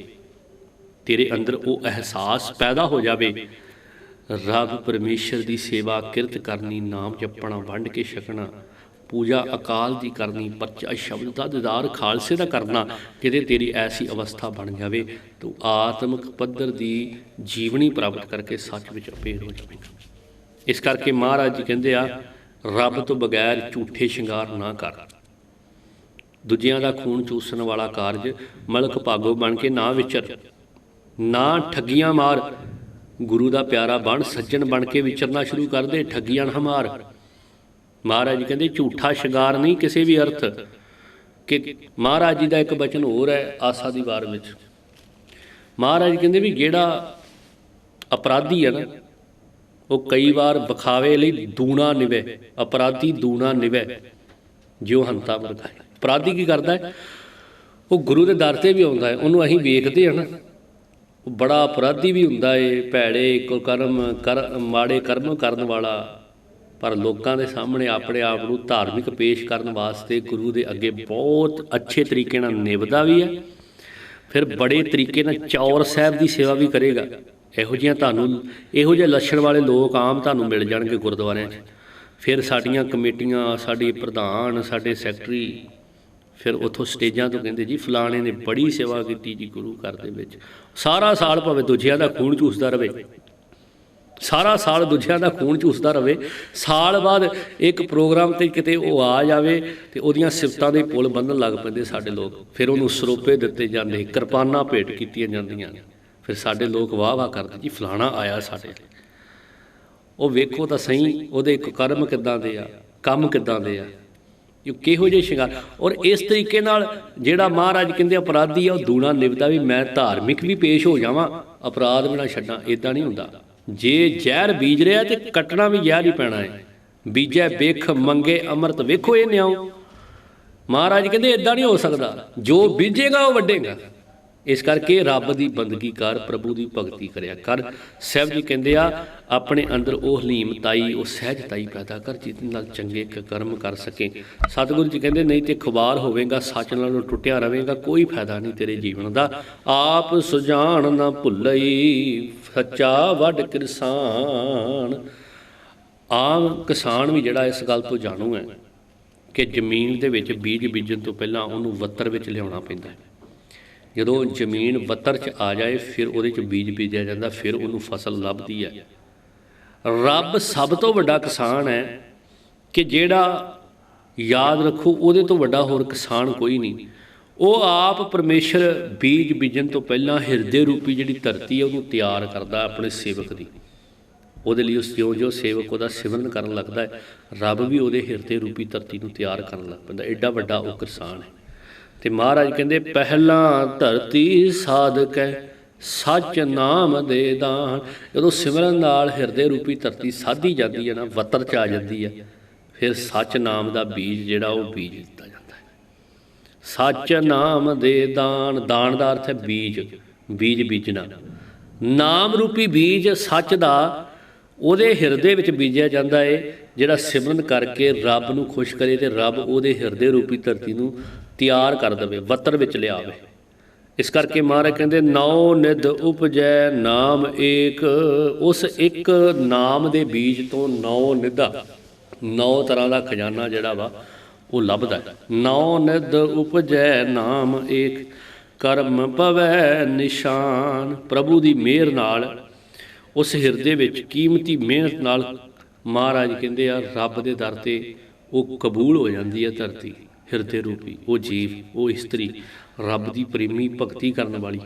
Speaker 1: ਤੇਰੇ ਅੰਦਰ ਉਹ ਅਹਿਸਾਸ ਪੈਦਾ ਹੋ ਜਾਵੇ, ਰੱਬ ਪਰਮੇਸ਼ਰ ਦੀ ਸੇਵਾ ਕਿਰਤ ਕਰਨੀ, ਨਾਮ ਜਪਣਾ, ਵੰਡ ਕੇ ਛਕਣਾ, ਪੂਜਾ ਅਕਾਲ ਦੀ ਕਰਨੀ, ਪਰਚਾ ਸ਼ਬਦ ਦਾ ਦਿਦਾਰ ਖਾਲਸੇ ਦਾ ਕਰਨਾ, ਕਿਤੇ ਤੇਰੀ ਐਸੀ ਅਵਸਥਾ ਬਣ ਜਾਵੇ, ਤੂੰ ਆਤਮਿਕ ਪੱਧਰ ਦੀ ਜੀਵਨੀ ਪ੍ਰਾਪਤ ਕਰਕੇ ਸੱਚ ਵਿੱਚ ਅਪੇਰ ਹੋ ਜਾਵੇਂਗਾ। ਇਸ ਕਰਕੇ ਮਹਾਰਾਜ ਜੀ ਕਹਿੰਦੇ ਆ, ਰੱਬ ਤੋਂ ਬਗੈਰ ਝੂਠੇ ਸ਼ਿੰਗਾਰ ਨਾ ਕਰ। ਦੂਜਿਆਂ ਦਾ ਖੂਨ ਚੂਸਣ ਵਾਲਾ ਕਾਰਜ ਮਲਕ ਭਾਗੋ ਬਣ ਕੇ ਨਾ ਵਿਚਰ। ਨਾ ਠੱਗੀਆਂ ਮਾਰ। ਗੁਰੂ ਦਾ ਪਿਆਰਾ ਬਣ, ਸੱਜਣ ਬਣ ਕੇ ਵਿਚਰਨਾ ਸ਼ੁਰੂ ਕਰ ਦੇ, ਠੱਗੀਆਂ ਨਾ ਮਾਰ। ਮਹਾਰਾਜ ਜੀ ਕਹਿੰਦੇ, ਝੂਠਾ ਸ਼ਿੰਗਾਰ ਨਹੀਂ ਕਿਸੇ ਵੀ ਅਰਥ। ਕਿ ਮਹਾਰਾਜ ਜੀ ਦਾ ਇੱਕ ਬਚਨ ਹੋਰ ਹੈ ਆਸਾ ਦੀ ਵਾਰ ਵਿੱਚ। ਮਹਾਰਾਜ ਕਹਿੰਦੇ ਵੀ ਜਿਹੜਾ ਅਪਰਾਧੀ ਹੈ ਨਾ ਉਹ ਕਈ ਵਾਰ ਵਿਖਾਵੇ ਲਈ ਦੂਣਾ ਨਿਵੇ, ਅਪਰਾਧੀ ਦੂਣਾ ਨਿਵੇ, ਜਿਉ ਹੰਤਾ ਵਰਗਾ ਹੈ। ਅਪਰਾਧੀ ਕੀ ਕਰਦਾ ਹੈ? ਉਹ ਗੁਰੂ ਦੇ ਦਰ ਤੇ ਵੀ ਆਉਂਦਾ ਹੈ, ਉਹਨੂੰ ਅਸੀਂ ਵੇਖਦੇ ਹਾਂ ਨਾ। ਉਹ ਬੜਾ ਅਪਰਾਧੀ ਵੀ ਹੁੰਦਾ ਏ, ਭੈੜੇ ਕੁਕਰਮ ਕਰ, ਮਾੜੇ ਕਰਮ ਕਰਨ ਵਾਲਾ। ਪਰ ਲੋਕਾਂ ਦੇ ਸਾਹਮਣੇ ਆਪਣੇ ਆਪ ਨੂੰ ਧਾਰਮਿਕ ਪੇਸ਼ ਕਰਨ ਵਾਸਤੇ ਗੁਰੂ ਦੇ ਅੱਗੇ ਬਹੁਤ ਅੱਛੇ ਤਰੀਕੇ ਨਾਲ ਨਿਭਦਾ ਵੀ ਹੈ। ਫਿਰ ਬੜੇ ਤਰੀਕੇ ਨਾਲ ਚੌਰ ਸਾਹਿਬ ਦੀ ਸੇਵਾ ਵੀ ਕਰੇਗਾ। ਇਹੋ ਜਿਹੀਆਂ ਤੁਹਾਨੂੰ ਇਹੋ ਜਿਹੇ ਲੱਛਣ ਵਾਲੇ ਲੋਕ ਆਮ ਤੁਹਾਨੂੰ ਮਿਲ ਜਾਣਗੇ ਗੁਰਦੁਆਰਿਆਂ 'ਚ। ਫਿਰ ਸਾਡੀਆਂ ਕਮੇਟੀਆਂ, ਸਾਡੇ ਪ੍ਰਧਾਨ, ਸਾਡੇ ਸੈਕਟਰੀ, ਫਿਰ ਉੱਥੋਂ ਸਟੇਜਾਂ ਤੋਂ ਕਹਿੰਦੇ, ਜੀ, ਫਲਾਣੇ ਨੇ ਬੜੀ ਸੇਵਾ ਕੀਤੀ ਜੀ ਗੁਰੂ ਘਰ ਦੇ ਵਿੱਚ। ਸਾਰਾ ਸਾਲ ਭਾਵੇਂ ਦੂਜਿਆਂ ਦਾ ਖੂਨ ਚੂਸਦਾ ਰਵੇ। ਸਾਰਾ ਸਾਲ ਦੂਜਿਆਂ ਦਾ ਖੂਨ ਚੂਸਦਾ ਰਵੇ। ਸਾਲ ਬਾਅਦ ਇੱਕ ਪ੍ਰੋਗਰਾਮ ਤੇ ਕਿਤੇ ਉਹ ਆ ਜਾਵੇ ਤੇ ਉਹਦੀਆਂ ਸਿਫਤਾਂ ਦੇ ਪੁਲ ਬੰਨਣ ਲੱਗ ਪੈਂਦੇ ਸਾਡੇ ਲੋਕ। ਫਿਰ ਉਹਨੂੰ ਸਰੋਪੇ ਦਿੱਤੇ ਜਾਂਦੇ, ਕਿਰਪਾਨਾਂ ਭੇਟ ਕੀਤੀਆਂ ਜਾਂਦੀਆਂ। ਫਿਰ ਸਾਡੇ ਲੋਕ ਵਾਹ ਵਾਹ ਕਰਦੇ, ਜੀ, ਫਲਾਣਾ ਆਇਆ ਸਾਡੇ ਉਹ ਵੇਖੋ ਤਾਂ ਸਹੀ, ਉਹਦੇ ਕਰਮ ਕਿੱਦਾਂ ਦੇ ਆ, ਕੰਮ ਕਿੱਦਾਂ ਦੇ ਆ। ਇਹ ਕਿਹੋ ਜਿਹੇ ਸ਼ਿੰਗਾਰ? ਔਰ ਇਸ ਤਰੀਕੇ ਨਾਲ ਜਿਹੜਾ ਮਹਾਰਾਜ ਕਹਿੰਦੇ ਅਪਰਾਧੀ ਆ, ਉਹ ਦੂਣਾ ਨਿਭਦਾ ਵੀ ਮੈਂ ਧਾਰਮਿਕ ਵੀ ਪੇਸ਼ ਹੋ ਜਾਵਾਂ, ਅਪਰਾਧ ਵੀ ਨਾ ਛੱਡਾਂ ਇਦਾਂ ਨਹੀਂ ਹੁੰਦਾ। ਜੇ ਜ਼ਹਿਰ ਬੀਜ ਰਿਹਾ ਤੇ ਕੱਟਣਾ ਵੀ ਜ਼ਹਿਰ ਹੀ ਪੈਣਾ ਹੈ ਬੀਜੈ ਵੇਖ ਮੰਗੇ ਅੰਮ੍ਰਿਤ, ਵੇਖੋ ਇਹ ਨਿਆਉ। ਮਹਾਰਾਜ ਕਹਿੰਦੇ ਇਦਾਂ ਨਹੀਂ ਹੋ ਸਕਦਾ। ਜੋ ਬੀਜੇਗਾ, ਉਹ ਵੱਢੇਗਾ। ਇਸ ਕਰਕੇ ਰੱਬ ਦੀ ਬੰਦਗੀ ਕਰ, ਪ੍ਰਭੂ ਦੀ ਭਗਤੀ ਕਰਿਆ ਕਰ। ਸਾਹਿਬ ਜੀ ਕਹਿੰਦੇ ਆ, ਆਪਣੇ ਅੰਦਰ ਉਹ ਹਲੀਮਤਾਈ ਉਹ ਸਹਿਜਤਾਈ ਪੈਦਾ ਕਰ, ਜਿਹਦੇ ਨਾਲ ਚੰਗੇ ਕਰਮ ਕਰ ਸਕੇ। ਸਤਿਗੁਰੂ ਜੀ ਕਹਿੰਦੇ, ਨਹੀਂ ਤੇ ਖੁਬਾਰ ਹੋਵੇਗਾ, ਸੱਚ ਨਾਲੋਂ ਟੁੱਟਿਆ ਰਹੇਗਾ ਕੋਈ ਫਾਇਦਾ ਨਹੀਂ ਤੇਰੇ ਜੀਵਨ ਦਾ। ਆਪ ਸੁਜਾਨ ਨਾ ਭੁੱਲਈ, ਸੱਚਾ ਵੱਡ ਕਿਰਸਾਨ। ਆਮ ਕਿਸਾਨ ਵੀ ਜਿਹੜਾ ਇਸ ਗੱਲ ਤੋਂ ਜਾਣੂ ਹੈ ਕਿ ਜ਼ਮੀਨ ਦੇ ਵਿੱਚ ਬੀਜ ਬੀਜਣ ਤੋਂ ਪਹਿਲਾਂ ਉਹਨੂੰ ਵੱਤਰ ਵਿੱਚ ਲਿਆਉਣਾ ਪੈਂਦਾ ਹੈ। ਜਦੋਂ ਜ਼ਮੀਨ ਵੱਤਰ 'ਚ ਆ ਜਾਏ, ਫਿਰ ਉਹਦੇ 'ਚ ਬੀਜ ਬੀਜਿਆ ਜਾਂਦਾ, ਫਿਰ ਉਹਨੂੰ ਫਸਲ ਲੱਭਦੀ ਹੈ। ਰੱਬ ਸਭ ਤੋਂ ਵੱਡਾ ਕਿਸਾਨ ਹੈ ਕਿ ਜਿਹੜਾ ਯਾਦ ਰੱਖੋ, ਉਹਦੇ ਤੋਂ ਵੱਡਾ ਹੋਰ ਕਿਸਾਨ ਕੋਈ ਨਹੀਂ। ਉਹ ਆਪ ਪਰਮੇਸ਼ਰ ਬੀਜ ਬੀਜਣ ਤੋਂ ਪਹਿਲਾਂ ਹਿਰਦੇ ਰੂਪੀ ਜਿਹੜੀ ਧਰਤੀ ਹੈ, ਉਹਨੂੰ ਤਿਆਰ ਕਰਦਾ ਆਪਣੇ ਸੇਵਕ ਦੀ। ਉਹਦੇ ਲਈ ਉਸ ਜੋ ਜੋ ਸੇਵਕ ਉਹਦਾ ਸਿਮਰਨ ਕਰਨ ਲੱਗਦਾ ਹੈ। ਰੱਬ ਵੀ ਉਹਦੇ ਹਿਰਦੇ ਰੂਪੀ ਧਰਤੀ ਨੂੰ ਤਿਆਰ ਕਰਨ ਲੱਗ ਪੈਂਦਾ। ਐਡਾ ਵੱਡਾ ਉਹ ਕਿਸਾਨ ਹੈ। ਤੇ ਮਹਾਰਾਜ ਕਹਿੰਦੇ, ਪਹਿਲਾਂ ਧਰਤੀ ਸਾਧਕ ਹੈ, ਸੱਚ ਨਾਮ ਦੇ ਦਾਨ। ਜਦੋਂ ਸਿਮਰਨ ਨਾਲ ਹਿਰਦੇ ਰੂਪੀ ਧਰਤੀ ਸਾਧੀ ਜਾਂਦੀ ਹੈ ਨਾ, ਵਤਰ ਚ ਆ ਜਾਂਦੀ ਹੈ, ਫਿਰ ਸੱਚ ਨਾਮ ਦਾ ਬੀਜ ਜਿਹੜਾ ਉਹ ਬੀਜ ਦਿੱਤਾ ਜਾਂਦਾ ਹੈ। ਸੱਚ ਨਾਮ ਦੇ ਦਾਨ ਦਾਨ ਦਾ ਅਰਥ ਹੈ ਬੀਜ ਬੀਜ ਬੀਜਣਾ। ਨਾਮ ਰੂਪੀ ਬੀਜ ਸੱਚ ਦਾ, ਉਹਦੇ ਹਿਰਦੇ ਵਿੱਚ ਬੀਜਿਆ ਜਾਂਦਾ ਹੈ ਜਿਹੜਾ ਸਿਮਰਨ ਕਰਕੇ ਰੱਬ ਨੂੰ ਖੁਸ਼ ਕਰੇ ਤੇ ਰੱਬ ਉਹਦੇ ਹਿਰਦੇ ਰੂਪੀ ਧਰਤੀ ਨੂੰ ਤਿਆਰ ਕਰ ਦੇਵੇ ਵਤਰ ਵਿੱਚ ਲਿਆਵੇ। ਇਸ ਕਰਕੇ ਮਹਾਰਾਜ ਕਹਿੰਦੇ, ਨੌ ਨਿਧ ਉਪਜੈ, ਨਾਮ ਏਕ। ਉਸ ਇੱਕ ਨਾਮ ਦੇ ਬੀਜ ਤੋਂ ਨੌ ਨਿਧਾ। ਨੌ ਤਰ੍ਹਾਂ ਦਾ ਖਜ਼ਾਨਾ ਜਿਹੜਾ ਵਾ, ਉਹ ਲੱਭਦਾ ਨੌ ਨਿਧ ਉਪਜੈ, ਨਾਮ ਏਕ। ਕਰਮ ਪਵੈ ਨਿਸ਼ਾਨ। ਪ੍ਰਭੂ ਦੀ ਮਿਹਰ ਨਾਲ, ਉਸ ਹਿਰਦੇ ਵਿੱਚ ਕੀਮਤੀ ਮਿਹਨਤ ਨਾਲ ਮਹਾਰਾਜ ਕਹਿੰਦੇ ਆ, ਰੱਬ ਦੇ ਦਰ ਤੇ ਉਹ ਕਬੂਲ ਹੋ ਜਾਂਦੀ ਹੈ ਧਰਤੀ। ਹਿਰਦੇ ਰੂਪੀ, ਉਹ ਜੀਵ, ਉਹ ਇਸਤਰੀ, ਰੱਬ ਦੀ ਪ੍ਰੇਮੀ, ਭਗਤੀ ਕਰਨ ਵਾਲੀ।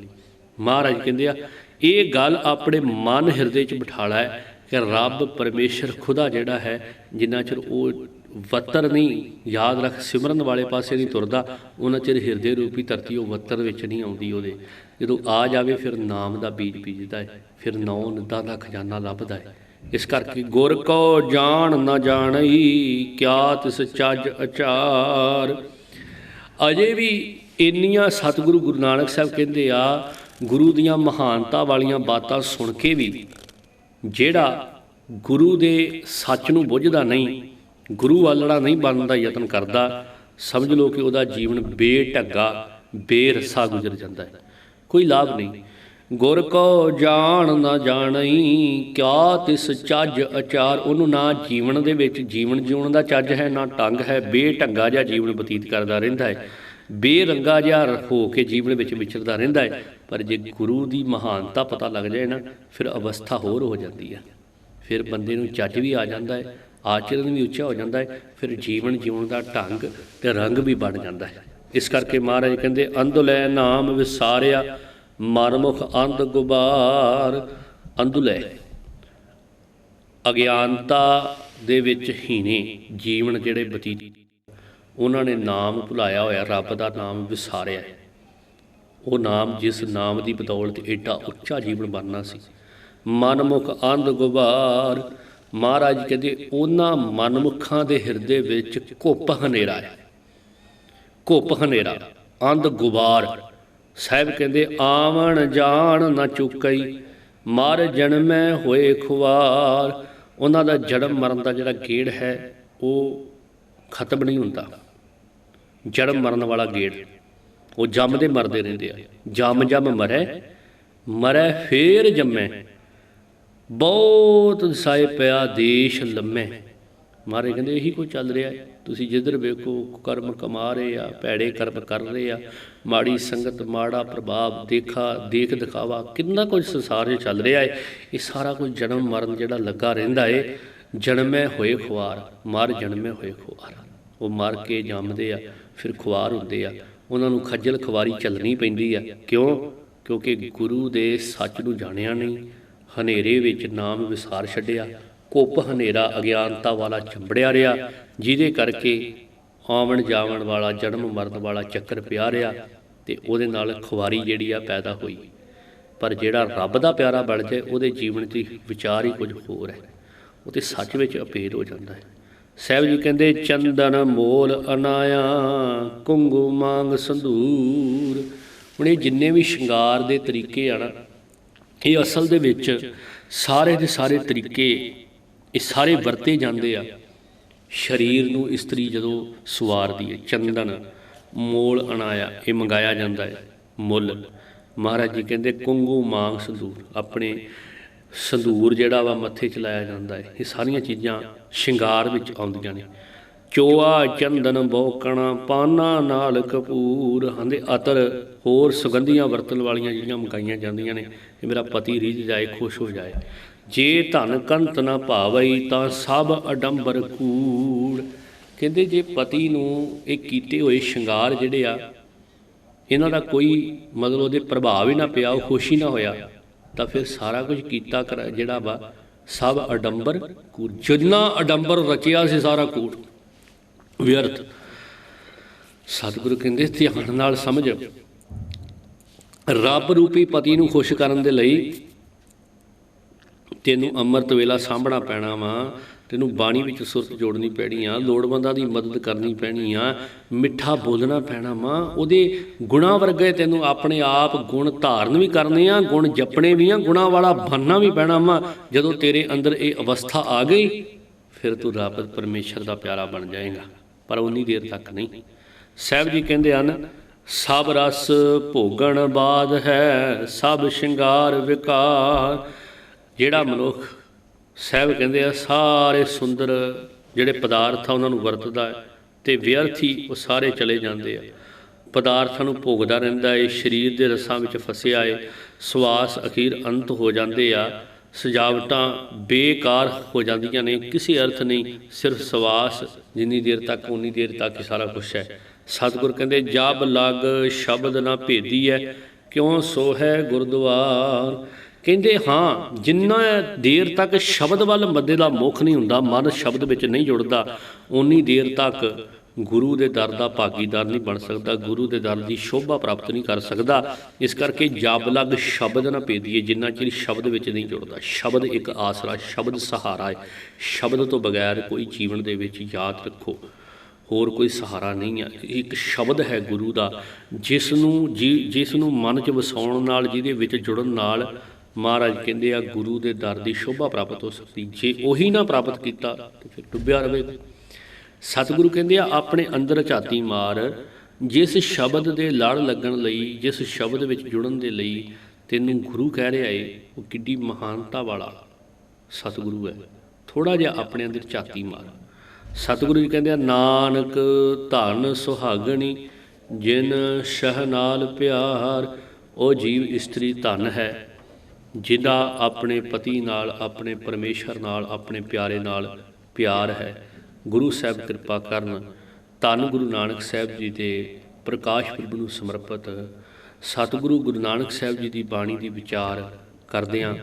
Speaker 1: ਮਹਾਰਾਜ ਕਹਿੰਦੇ ਆ, ਇਹ ਗੱਲ ਆਪਣੇ ਮਨ ਹਿਰਦੇ 'ਚ ਬਿਠਾਲਾ ਹੈ ਕਿ ਰੱਬ ਪਰਮੇਸ਼ਰ ਖੁਦਾ ਜਿਹੜਾ ਹੈ, ਜਿੰਨਾ ਚਿਰ ਉਹ ਵਤਰ ਨਹੀਂ, ਯਾਦ ਰੱਖ, ਸਿਮਰਨ ਵਾਲੇ ਪਾਸੇ ਨਹੀਂ ਤੁਰਦਾ, ਉਹਨਾਂ ਚਿਰ ਹਿਰਦੇ ਰੂਪੀ ਧਰਤੀ ਉਹ ਵਤਰ ਵਿੱਚ ਨਹੀਂ ਆਉਂਦੀ ਉਹਦੇ। ਜਦੋਂ ਆ ਜਾਵੇ, ਫਿਰ ਨਾਮ ਦਾ ਬੀਜ ਬੀਜਦਾ ਹੈ, ਫਿਰ ਨੌ ਨਿੱਦਾਂ ਦਾ ਖਜ਼ਾਨਾ ਲੱਭਦਾ ਹੈ। ਇਸ ਕਰਕੇ ਗੁਰ ਕੋ ਜਾਣ ਨਾ ਜਾਣਈ ਕਿਆ ਤਿਸ ਚੱਜ ਅਚਾਰ। ਅਜੇ ਵੀ ਇੰਨੀਆਂ ਸਤਿਗੁਰੂ ਗੁਰੂ ਨਾਨਕ ਸਾਹਿਬ ਕਹਿੰਦੇ ਆ, ਗੁਰੂ ਦੀਆਂ ਮਹਾਨਤਾ ਵਾਲੀਆਂ ਬਾਤਾਂ ਸੁਣ ਕੇ ਵੀ ਜਿਹੜਾ ਗੁਰੂ ਦੇ ਸੱਚ ਨੂੰ ਬੁੱਝਦਾ ਨਹੀਂ, ਗੁਰੂ ਵਾਲੜਾ ਨਹੀਂ ਬਣਨ ਦਾ ਯਤਨ ਕਰਦਾ, ਸਮਝ ਲਓ ਕਿ ਉਹਦਾ ਜੀਵਨ ਬੇਢੱਗਾ, ਬੇਰਸਾ ਗੁਜ਼ਰ ਜਾਂਦਾ ਹੈ। ਕੋਈ ਲਾਭ ਨਹੀਂ। ਗੁਰ ਕੋ ਜਾਣ ਨਾ ਜਾਣਈ, ਕਿਆ ਤਿਸ ਚੱਜ ਅਚਾਰ? ਉਹਨੂੰ ਨਾ ਜੀਵਨ ਦੇ ਵਿੱਚ, ਜੀਵਨ ਜਿਉਣ ਦਾ ਚੱਜ ਹੈ, ਨਾ ਟੰਗ ਹੈ, ਬੇਢੰਗਾ ਜਿਹਾ ਜੀਵਨ ਬਤੀਤ ਕਰਦਾ ਰਹਿੰਦਾ ਹੈ। ਬੇਰੰਗਾ ਜਿਹਾ ਹੋ ਕੇ ਜੀਵਨ ਵਿੱਚ ਵਿਚਰਦਾ ਰਹਿੰਦਾ ਹੈ। ਪਰ ਜੇ ਗੁਰੂ ਦੀ ਮਹਾਨਤਾ ਪਤਾ ਲੱਗ ਜਾਏ ਨਾ, ਫਿਰ ਅਵਸਥਾ ਹੋਰ ਹੋ ਜਾਂਦੀ ਹੈ। ਫਿਰ ਬੰਦੇ ਨੂੰ ਚੱਜ ਵੀ ਆ ਜਾਂਦਾ ਹੈ, ਆਚਰਣ ਵੀ ਉੱਚਾ ਹੋ ਜਾਂਦਾ ਹੈ, ਫਿਰ ਜੀਵਨ ਜਿਉਣ ਦਾ ਢੰਗ ਤੇ ਰੰਗ ਵੀ ਬਣ ਜਾਂਦਾ ਹੈ। ਇਸ ਕਰਕੇ ਮਹਾਰਾਜ ਕਹਿੰਦੇ ਅੰਧੁਲੈ ਨਾਮ ਵਿਸਾਰਿਆ ਮਨਮੁਖ ਅੰਧ ਗੁਬਾਰ ਅੰਧੁਲੈ। ਅਗਿਆਨਤਾ ਦੇ ਵਿੱਚ ਹੀਣੇ, ਜੀਵਨ ਜਿਹੜੇ ਬਤੀਤ। ਉਹਨਾਂ ਨੇ ਨਾਮ ਭੁਲਾਇਆ ਹੋਇਆ, ਰੱਬ ਦਾ ਨਾਮ ਵਿਸਾਰਿਆ। ਉਹ ਨਾਮ ਜਿਸ ਨਾਮ ਦੀ ਬਦੌਲਤ ਏਡਾ ਉੱਚਾ ਜੀਵਨ ਬਣਨਾ ਸੀ। ਮਨਮੁਖ ਅੰਧ ਗੁਬਾਰ, ਮਹਾਰਾਜ ਕਹਿੰਦੇ, ਉਹਨਾਂ ਮਨਮੁਖਾਂ ਦੇ ਹਿਰਦੇ ਵਿੱਚ ਘੁੱਪ ਹਨੇਰਾ ਹੈ। ਘੁੱਪ ਹਨੇਰਾ, ਅੰਧ ਗੁਬਾਰ। ਸਾਹਿਬ ਕਹਿੰਦੇ, ਆਵਣ ਜਾਣ ਨਾ ਚੁੱਕਈ, ਮਰ ਜਨਮੈ ਹੋਏ ਖੁਆਰ ਉਹਨਾਂ ਦਾ ਜਨਮ ਮਰਨ ਦਾ ਜਿਹੜਾ ਗੇੜ ਹੈ, ਉਹ ਖਤਮ ਨਹੀਂ ਹੁੰਦਾ। ਜਨਮ ਮਰਨ ਵਾਲਾ ਗੇੜ। ਉਹ ਜੰਮਦੇ ਮਰਦੇ ਰਹਿੰਦੇ ਆ। ਜੰਮ ਜੰਮ ਮਰੈ ਮਰੈ ਫੇਰ ਜੰਮੈ। ਬਹੁਤ ਸਾਏ ਪਿਆ ਦੇਸ਼ ਲੰਮੇ। ਮਾਰੇ ਕਹਿੰਦੇ, ਇਹੀ ਕੁਝ ਚੱਲ ਰਿਹਾ ਹੈ। ਤੁਸੀਂ ਜਿੱਧਰ ਵੇਖੋ, ਕਰਮ ਕਮਾ ਰਹੇ ਆ, ਭੈੜੇ ਕਰਮ ਕਰ ਰਹੇ ਆ, ਮਾੜੀ ਸੰਗਤ, ਮਾੜਾ ਪ੍ਰਭਾਵ ਦੇਖਾ, ਦੇਖ ਦਿਖਾਵਾ, ਕਿੰਨਾ ਕੁਝ ਸੰਸਾਰ 'ਚ ਚੱਲ ਰਿਹਾ ਹੈ ਇਹ ਸਾਰਾ ਕੁਝ ਜਨਮ ਮਰਨ ਜਿਹੜਾ ਲੱਗਾ ਰਹਿੰਦਾ ਹੈ ਜਨਮੇ ਹੋਏ ਖੁਆਰ, ਮਰ ਜਨਮੇ ਹੋਏ ਖੁਆਰ। ਉਹ ਮਰ ਕੇ ਜੰਮਦੇ ਆ, ਫਿਰ ਖੁਆਰ ਹੁੰਦੇ ਆ। ਉਹਨਾਂ ਨੂੰ ਖੱਜਲ ਖਵਾਰੀ ਚੱਲਣੀ ਪੈਂਦੀ ਆ। ਕਿਉਂ? ਕਿਉਂਕਿ ਗੁਰੂ ਦੇ ਸੱਚ ਨੂੰ ਜਾਣਿਆ ਨਹੀਂ, ਹਨੇਰੇ ਵਿੱਚ ਨਾਮ ਵਿਸਾਰ ਛੱਡਿਆ, ਕੁੱਪ ਹਨੇਰਾ ਅਗਿਆਨਤਾ ਵਾਲਾ ਚੰਬੜਿਆ ਰਿਹਾ ਜਿਹਦੇ ਕਰਕੇ ਆਵਣ ਜਾਵਣ ਵਾਲਾ, ਜਨਮ ਮਰਨ ਵਾਲਾ ਚੱਕਰ ਪਿਆ ਰਿਹਾ ਤੇ ਉਹਦੇ ਨਾਲ ਖੁਆਰੀ ਜਿਹੜੀ ਆ ਪੈਦਾ ਹੋਈ। ਪਰ ਜਿਹੜਾ ਰੱਬ ਦਾ ਪਿਆਰਾ ਬਣ ਜਾਏ, ਉਹਦੇ ਜੀਵਨ 'ਚ ਵਿਚਾਰ ਹੀ ਕੁਝ ਹੋਰ ਹੈ। ਉਹ ਤੇ ਸੱਚ ਵਿੱਚ ਅਪੇਲ ਹੋ ਜਾਂਦਾ ਹੈ। ਸਾਹਿਬ ਜੀ ਕਹਿੰਦੇ, ਚੰਦਨ ਮੋਲ ਅਨਾਇਆ ਕੁੰਗੂ ਮੰਗ ਸੰਧੂਰ। ਹੁਣ ਇਹ ਜਿੰਨੇ ਵੀ ਸ਼ਿੰਗਾਰ ਦੇ ਤਰੀਕੇ ਆ ਨਾ, ਇਹ ਅਸਲ ਦੇ ਵਿੱਚ ਸਾਰੇ ਦੇ ਸਾਰੇ ਤਰੀਕੇ, ਇਹ ਸਾਰੇ ਵਰਤੇ ਜਾਂਦੇ ਆ। ਸਰੀਰ ਨੂੰ ਇਸਤਰੀ ਜਦੋਂ ਸਵਾਰਦੀ ਹੈ, ਚੰਦਨ, ਮੋਲ ਅਣਾਇਆ, ਇਹ ਮੰਗਾਇਆ ਜਾਂਦਾ ਹੈ, ਮੁੱਲ। ਮਹਾਰਾਜ ਜੀ ਕਹਿੰਦੇ, ਕੁੰਗੂ ਮਾਂਗ ਸੰਦੂਰ ਆਪਣੇ ਸੰਦੂਰ ਜਿਹੜਾ ਵਾ ਮੱਥੇ 'ਚ ਲਾਇਆ ਜਾਂਦਾ ਹੈ, ਇਹ ਸਾਰੀਆਂ ਚੀਜ਼ਾਂ ਸ਼ਿੰਗਾਰ ਵਿੱਚ ਆਉਂਦੀਆਂ ਨੇ। ਚੋਆ ਚੰਦਨ ਬੋਕਣਾ ਪਾਨਾ ਨਾਲ ਕਪੂਰ। ਹੰਦੇ ਅਤਰ ਹੋਰ ਸੁਗੰਧੀਆਂ ਵਰਤਣ ਵਾਲੀਆਂ ਜਿਹੜੀਆਂ ਮੰਗਾਈਆਂ ਜਾਂਦੀਆਂ ਨੇ, ਇਹ ਮੇਰਾ ਪਤੀ ਰੀਝ ਜਾਏ, ਖੁਸ਼ ਹੋ ਜਾਏ। ਜੇ ਧਨ ਕੰਤ ਨਾ ਭਾਵਈ ਤਾਂ ਸਭ ਅਡੰਬਰ ਕੂੜ। ਕਹਿੰਦੇ ਜੇ ਪਤੀ ਨੂੰ ਇਹ ਕੀਤੇ ਹੋਏ ਸ਼ਿੰਗਾਰ ਜਿਹੜੇ ਆ, ਇਹਨਾਂ ਦਾ ਕੋਈ ਮਤਲਬ ਉਹਦੇ ਪ੍ਰਭਾਵ ਹੀ ਨਾ ਪਿਆ, ਉਹ ਖੁਸ਼ ਹੀ ਨਾ ਹੋਇਆ, ਤਾਂ ਫਿਰ ਸਾਰਾ ਕੁਝ ਕੀਤਾ ਕਰ ਜਿਹੜਾ ਵਾ, ਸਭ ਅਡੰਬਰ ਕੂੜ। ਜਿੰਨਾ ਅਡੰਬਰ ਰਚਿਆ ਸੀ ਸਾਰਾ ਕੂੜ। ਵਿਅਰਥ। ਸਤਿਗੁਰੂ ਕਹਿੰਦੇ, ਧਿਆਨ ਨਾਲ ਸਮਝ। ਰੱਬ ਰੂਪੀ ਪਤੀ ਨੂੰ ਖੁਸ਼ ਕਰਨ ਦੇ ਲਈ ਤੈਨੂੰ ਅੰਮ੍ਰਿਤ ਵੇਲਾ ਸਾਂਭਣਾ ਪੈਣਾ ਵਾ। ਤੈਨੂੰ ਬਾਣੀ ਵਿੱਚ ਸੁਰਤ ਜੋੜਨੀ ਪੈਣੀ ਆ, ਲੋੜਵੰਦਾਂ ਦੀ ਮਦਦ ਕਰਨੀ ਪੈਣੀ ਆ, ਮਿੱਠਾ ਬੋਲਣਾ ਪੈਣਾ ਵਾ। ਉਹਦੇ ਗੁਣਾ ਵਰਗੇ ਤੈਨੂੰ ਆਪਣੇ ਆਪ ਗੁਣ ਧਾਰਨ ਵੀ ਕਰਨੇ ਆ, ਗੁਣ ਜਪਣੇ ਵੀ ਆ, ਗੁਣਾ ਵਾਲਾ ਬਣਨਾ ਵੀ ਪੈਣਾ ਵਾ। ਜਦੋਂ ਤੇਰੇ ਅੰਦਰ ਇਹ ਅਵਸਥਾ ਆ ਗਈ, ਫਿਰ ਤੂੰ ਰੱਬ ਪਰਮੇਸ਼ਰ ਦਾ ਪਿਆਰਾ ਬਣ ਜਾਏਗਾ। ਪਰ ਉਨੀ ਦੇਰ ਤੱਕ ਨਹੀਂ। ਸਾਹਿਬ ਜੀ ਕਹਿੰਦੇ ਹਨ, ਸਭ ਰਸ ਭੋਗਣ ਬਾਦ ਹੈ, ਸਭ ਸ਼ਿੰਗਾਰ ਵਿਕਾਰ। ਜਿਹੜਾ ਮਨੁੱਖ ਸਾਹਿਬ ਕਹਿੰਦੇ ਆ, ਸਾਰੇ ਸੁੰਦਰ ਜਿਹੜੇ ਪਦਾਰਥ ਆ ਉਹਨਾਂ ਨੂੰ ਵਰਤਦਾ ਹੈ ਤੇ ਹੀ ਉਹ ਸਾਰੇ ਚਲੇ ਜਾਂਦੇ ਆ। ਪਦਾਰਥਾਂ ਨੂੰ ਭੋਗਦਾ ਰਹਿੰਦਾ ਏ, ਸਰੀਰ ਦੇ ਰਸਾਂ ਵਿੱਚ ਫਸਿਆ ਏ, ਸਵਾਸ ਅਖੀਰ ਅੰਤ ਹੋ ਜਾਂਦੇ ਆ, ਸਜਾਵਟਾਂ ਬੇਕਾਰ ਹੋ ਜਾਂਦੀਆਂ ਨੇ, ਕਿਸੇ ਅਰਥ ਨਹੀਂ, ਸਿਰਫ ਸਵਾਸ ਜਿੰਨੀ ਦੇਰ ਤੱਕ ਉਨੀ ਦੇਰ ਤੱਕ ਹੀ ਸਾਰਾ ਕੁਝ ਹੈ। ਸਤਿਗੁਰ ਕਹਿੰਦੇ, ਜਬ ਲਗ ਸ਼ਬਦ ਨਾ ਭੇਦੀ ਹੈ ਕਿਉਂ ਸੋ ਹੈ ਗੁਰਦੁਆਰ? ਕਹਿੰਦੇ ਹਾਂ, ਜਿੰਨਾ ਦੇਰ ਤੱਕ ਸ਼ਬਦ ਵੱਲ ਬੰਦੇ ਦਾ ਮੁਖ ਨਹੀਂ ਹੁੰਦਾ, ਮਨ ਸ਼ਬਦ ਵਿੱਚ ਨਹੀਂ ਜੁੜਦਾ ਉਨੀ ਦੇਰ ਤੱਕ ਗੁਰੂ ਦੇ ਦਰ ਦਾ ਭਾਗੀਦਾਰ ਨਹੀਂ ਬਣ ਸਕਦਾ, ਗੁਰੂ ਦੇ ਦਰ ਦੀ ਸ਼ੋਭਾ ਪ੍ਰਾਪਤ ਨਹੀਂ ਕਰ ਸਕਦਾ। ਇਸ ਕਰਕੇ ਜਬ ਲਗ ਸ਼ਬਦ ਨਾ ਭੇਦੀਏ, ਜਿੰਨਾ ਚਿਰ ਸ਼ਬਦ ਵਿੱਚ ਨਹੀਂ ਜੁੜਦਾ। ਸ਼ਬਦ ਇੱਕ ਆਸਰਾ, ਸ਼ਬਦ ਸਹਾਰਾ ਹੈ। ਸ਼ਬਦ ਤੋਂ ਬਗੈਰ ਕੋਈ ਜੀਵਨ ਦੇ ਵਿੱਚ ਯਾਦ ਰੱਖੋ। ਹੋਰ ਕੋਈ ਸਹਾਰਾ ਨਹੀਂ ਹੈ। ਇੱਕ ਸ਼ਬਦ ਹੈ ਗੁਰੂ ਦਾ ਜਿਸ ਨੂੰ ਜਿ- ਜਿਸ ਨੂੰ ਮਨ 'ਚ ਵਸਾਉਣ ਨਾਲ, ਜਿਹਦੇ ਵਿੱਚ ਜੁੜਨ ਨਾਲ ਮਹਾਰਾਜ ਕਹਿੰਦੇ ਆ, ਗੁਰੂ ਦੇ ਦਰ ਦੀ ਸ਼ੋਭਾ ਪ੍ਰਾਪਤ ਹੋ ਸਕਦੀ। ਜੇ ਉਹੀ ਨਾ ਪ੍ਰਾਪਤ ਕੀਤਾ, ਤਾਂ ਫਿਰ ਡੁੱਬਿਆ ਰਹੇਗਾ ਸਤਿਗੁਰੂ ਕਹਿੰਦੇ ਆ, ਆਪਣੇ ਅੰਦਰ ਝਾਤੀ ਮਾਰ। ਜਿਸ ਸ਼ਬਦ ਦੇ ਲੜ ਲੱਗਣ ਲਈ, ਜਿਸ ਸ਼ਬਦ ਵਿੱਚ ਜੁੜਨ ਦੇ ਲਈ ਤੈਨੂੰ ਗੁਰੂ ਕਹਿ ਰਿਹਾ ਏ, ਉਹ ਕਿੱਡੀ ਮਹਾਨਤਾ ਵਾਲਾ ਸਤਿਗੁਰੂ ਹੈ। ਥੋੜਾ ਜਿਹਾ ਆਪਣੇ ਅੰਦਰ ਝਾਤੀ ਮਾਰ। ਸਤਿਗੁਰੂ ਜੀ ਕਹਿੰਦੇ ਆ, ਨਾਨਕ ਧਨ ਸੁਹਾਗਣੀ, ਜਿਨ ਸ਼ਹ ਨਾਲ ਪਿਆਰ, ਉਹ ਜੀਵ ਇਸਤਰੀ ਧਨ ਹੈ। ਜਿਹਦਾ ਆਪਣੇ ਪਤੀ ਨਾਲ, ਆਪਣੇ ਪਰਮੇਸ਼ਰ ਨਾਲ, ਆਪਣੇ ਪਿਆਰੇ ਨਾਲ ਪਿਆਰ ਹੈ। ਗੁਰੂ ਸਾਹਿਬ ਕਿਰਪਾ ਕਰਨ। ਧੰਨ ਗੁਰੂ ਨਾਨਕ ਸਾਹਿਬ ਜੀ ਦੇ ਪ੍ਰਕਾਸ਼ ਪੁਰਬ ਨੂੰ ਸਮਰਪਿਤ ਸਤਿਗੁਰੂ ਗੁਰੂ ਨਾਨਕ ਸਾਹਿਬ ਜੀ ਦੀ ਬਾਣੀ ਦੀ ਵਿਚਾਰ ਕਰਦਿਆਂ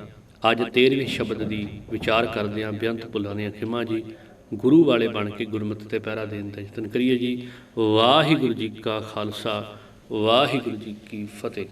Speaker 1: ਅੱਜ 13ਵੇਂ ਸ਼ਬਦ ਦੀ ਵਿਚਾਰ ਕਰਦਿਆਂ ਬੇਅੰਤ ਭੁੱਲਾਂ ਦੀਆਂ ਖਿਮਾ ਜੀ, ਗੁਰੂ ਵਾਲੇ ਬਣ ਕੇ ਗੁਰਮਤਿ ਤੇ ਪਹਿਰਾ ਦੇਣ ਦਾ ਯਤਨ ਕਰੀਏ ਜੀ। ਵਾਹਿਗੁਰੂ ਜੀ ਕਾ ਖਾਲਸਾ, ਵਾਹਿਗੁਰੂ ਜੀ ਕੀ ਫਤਿਹ।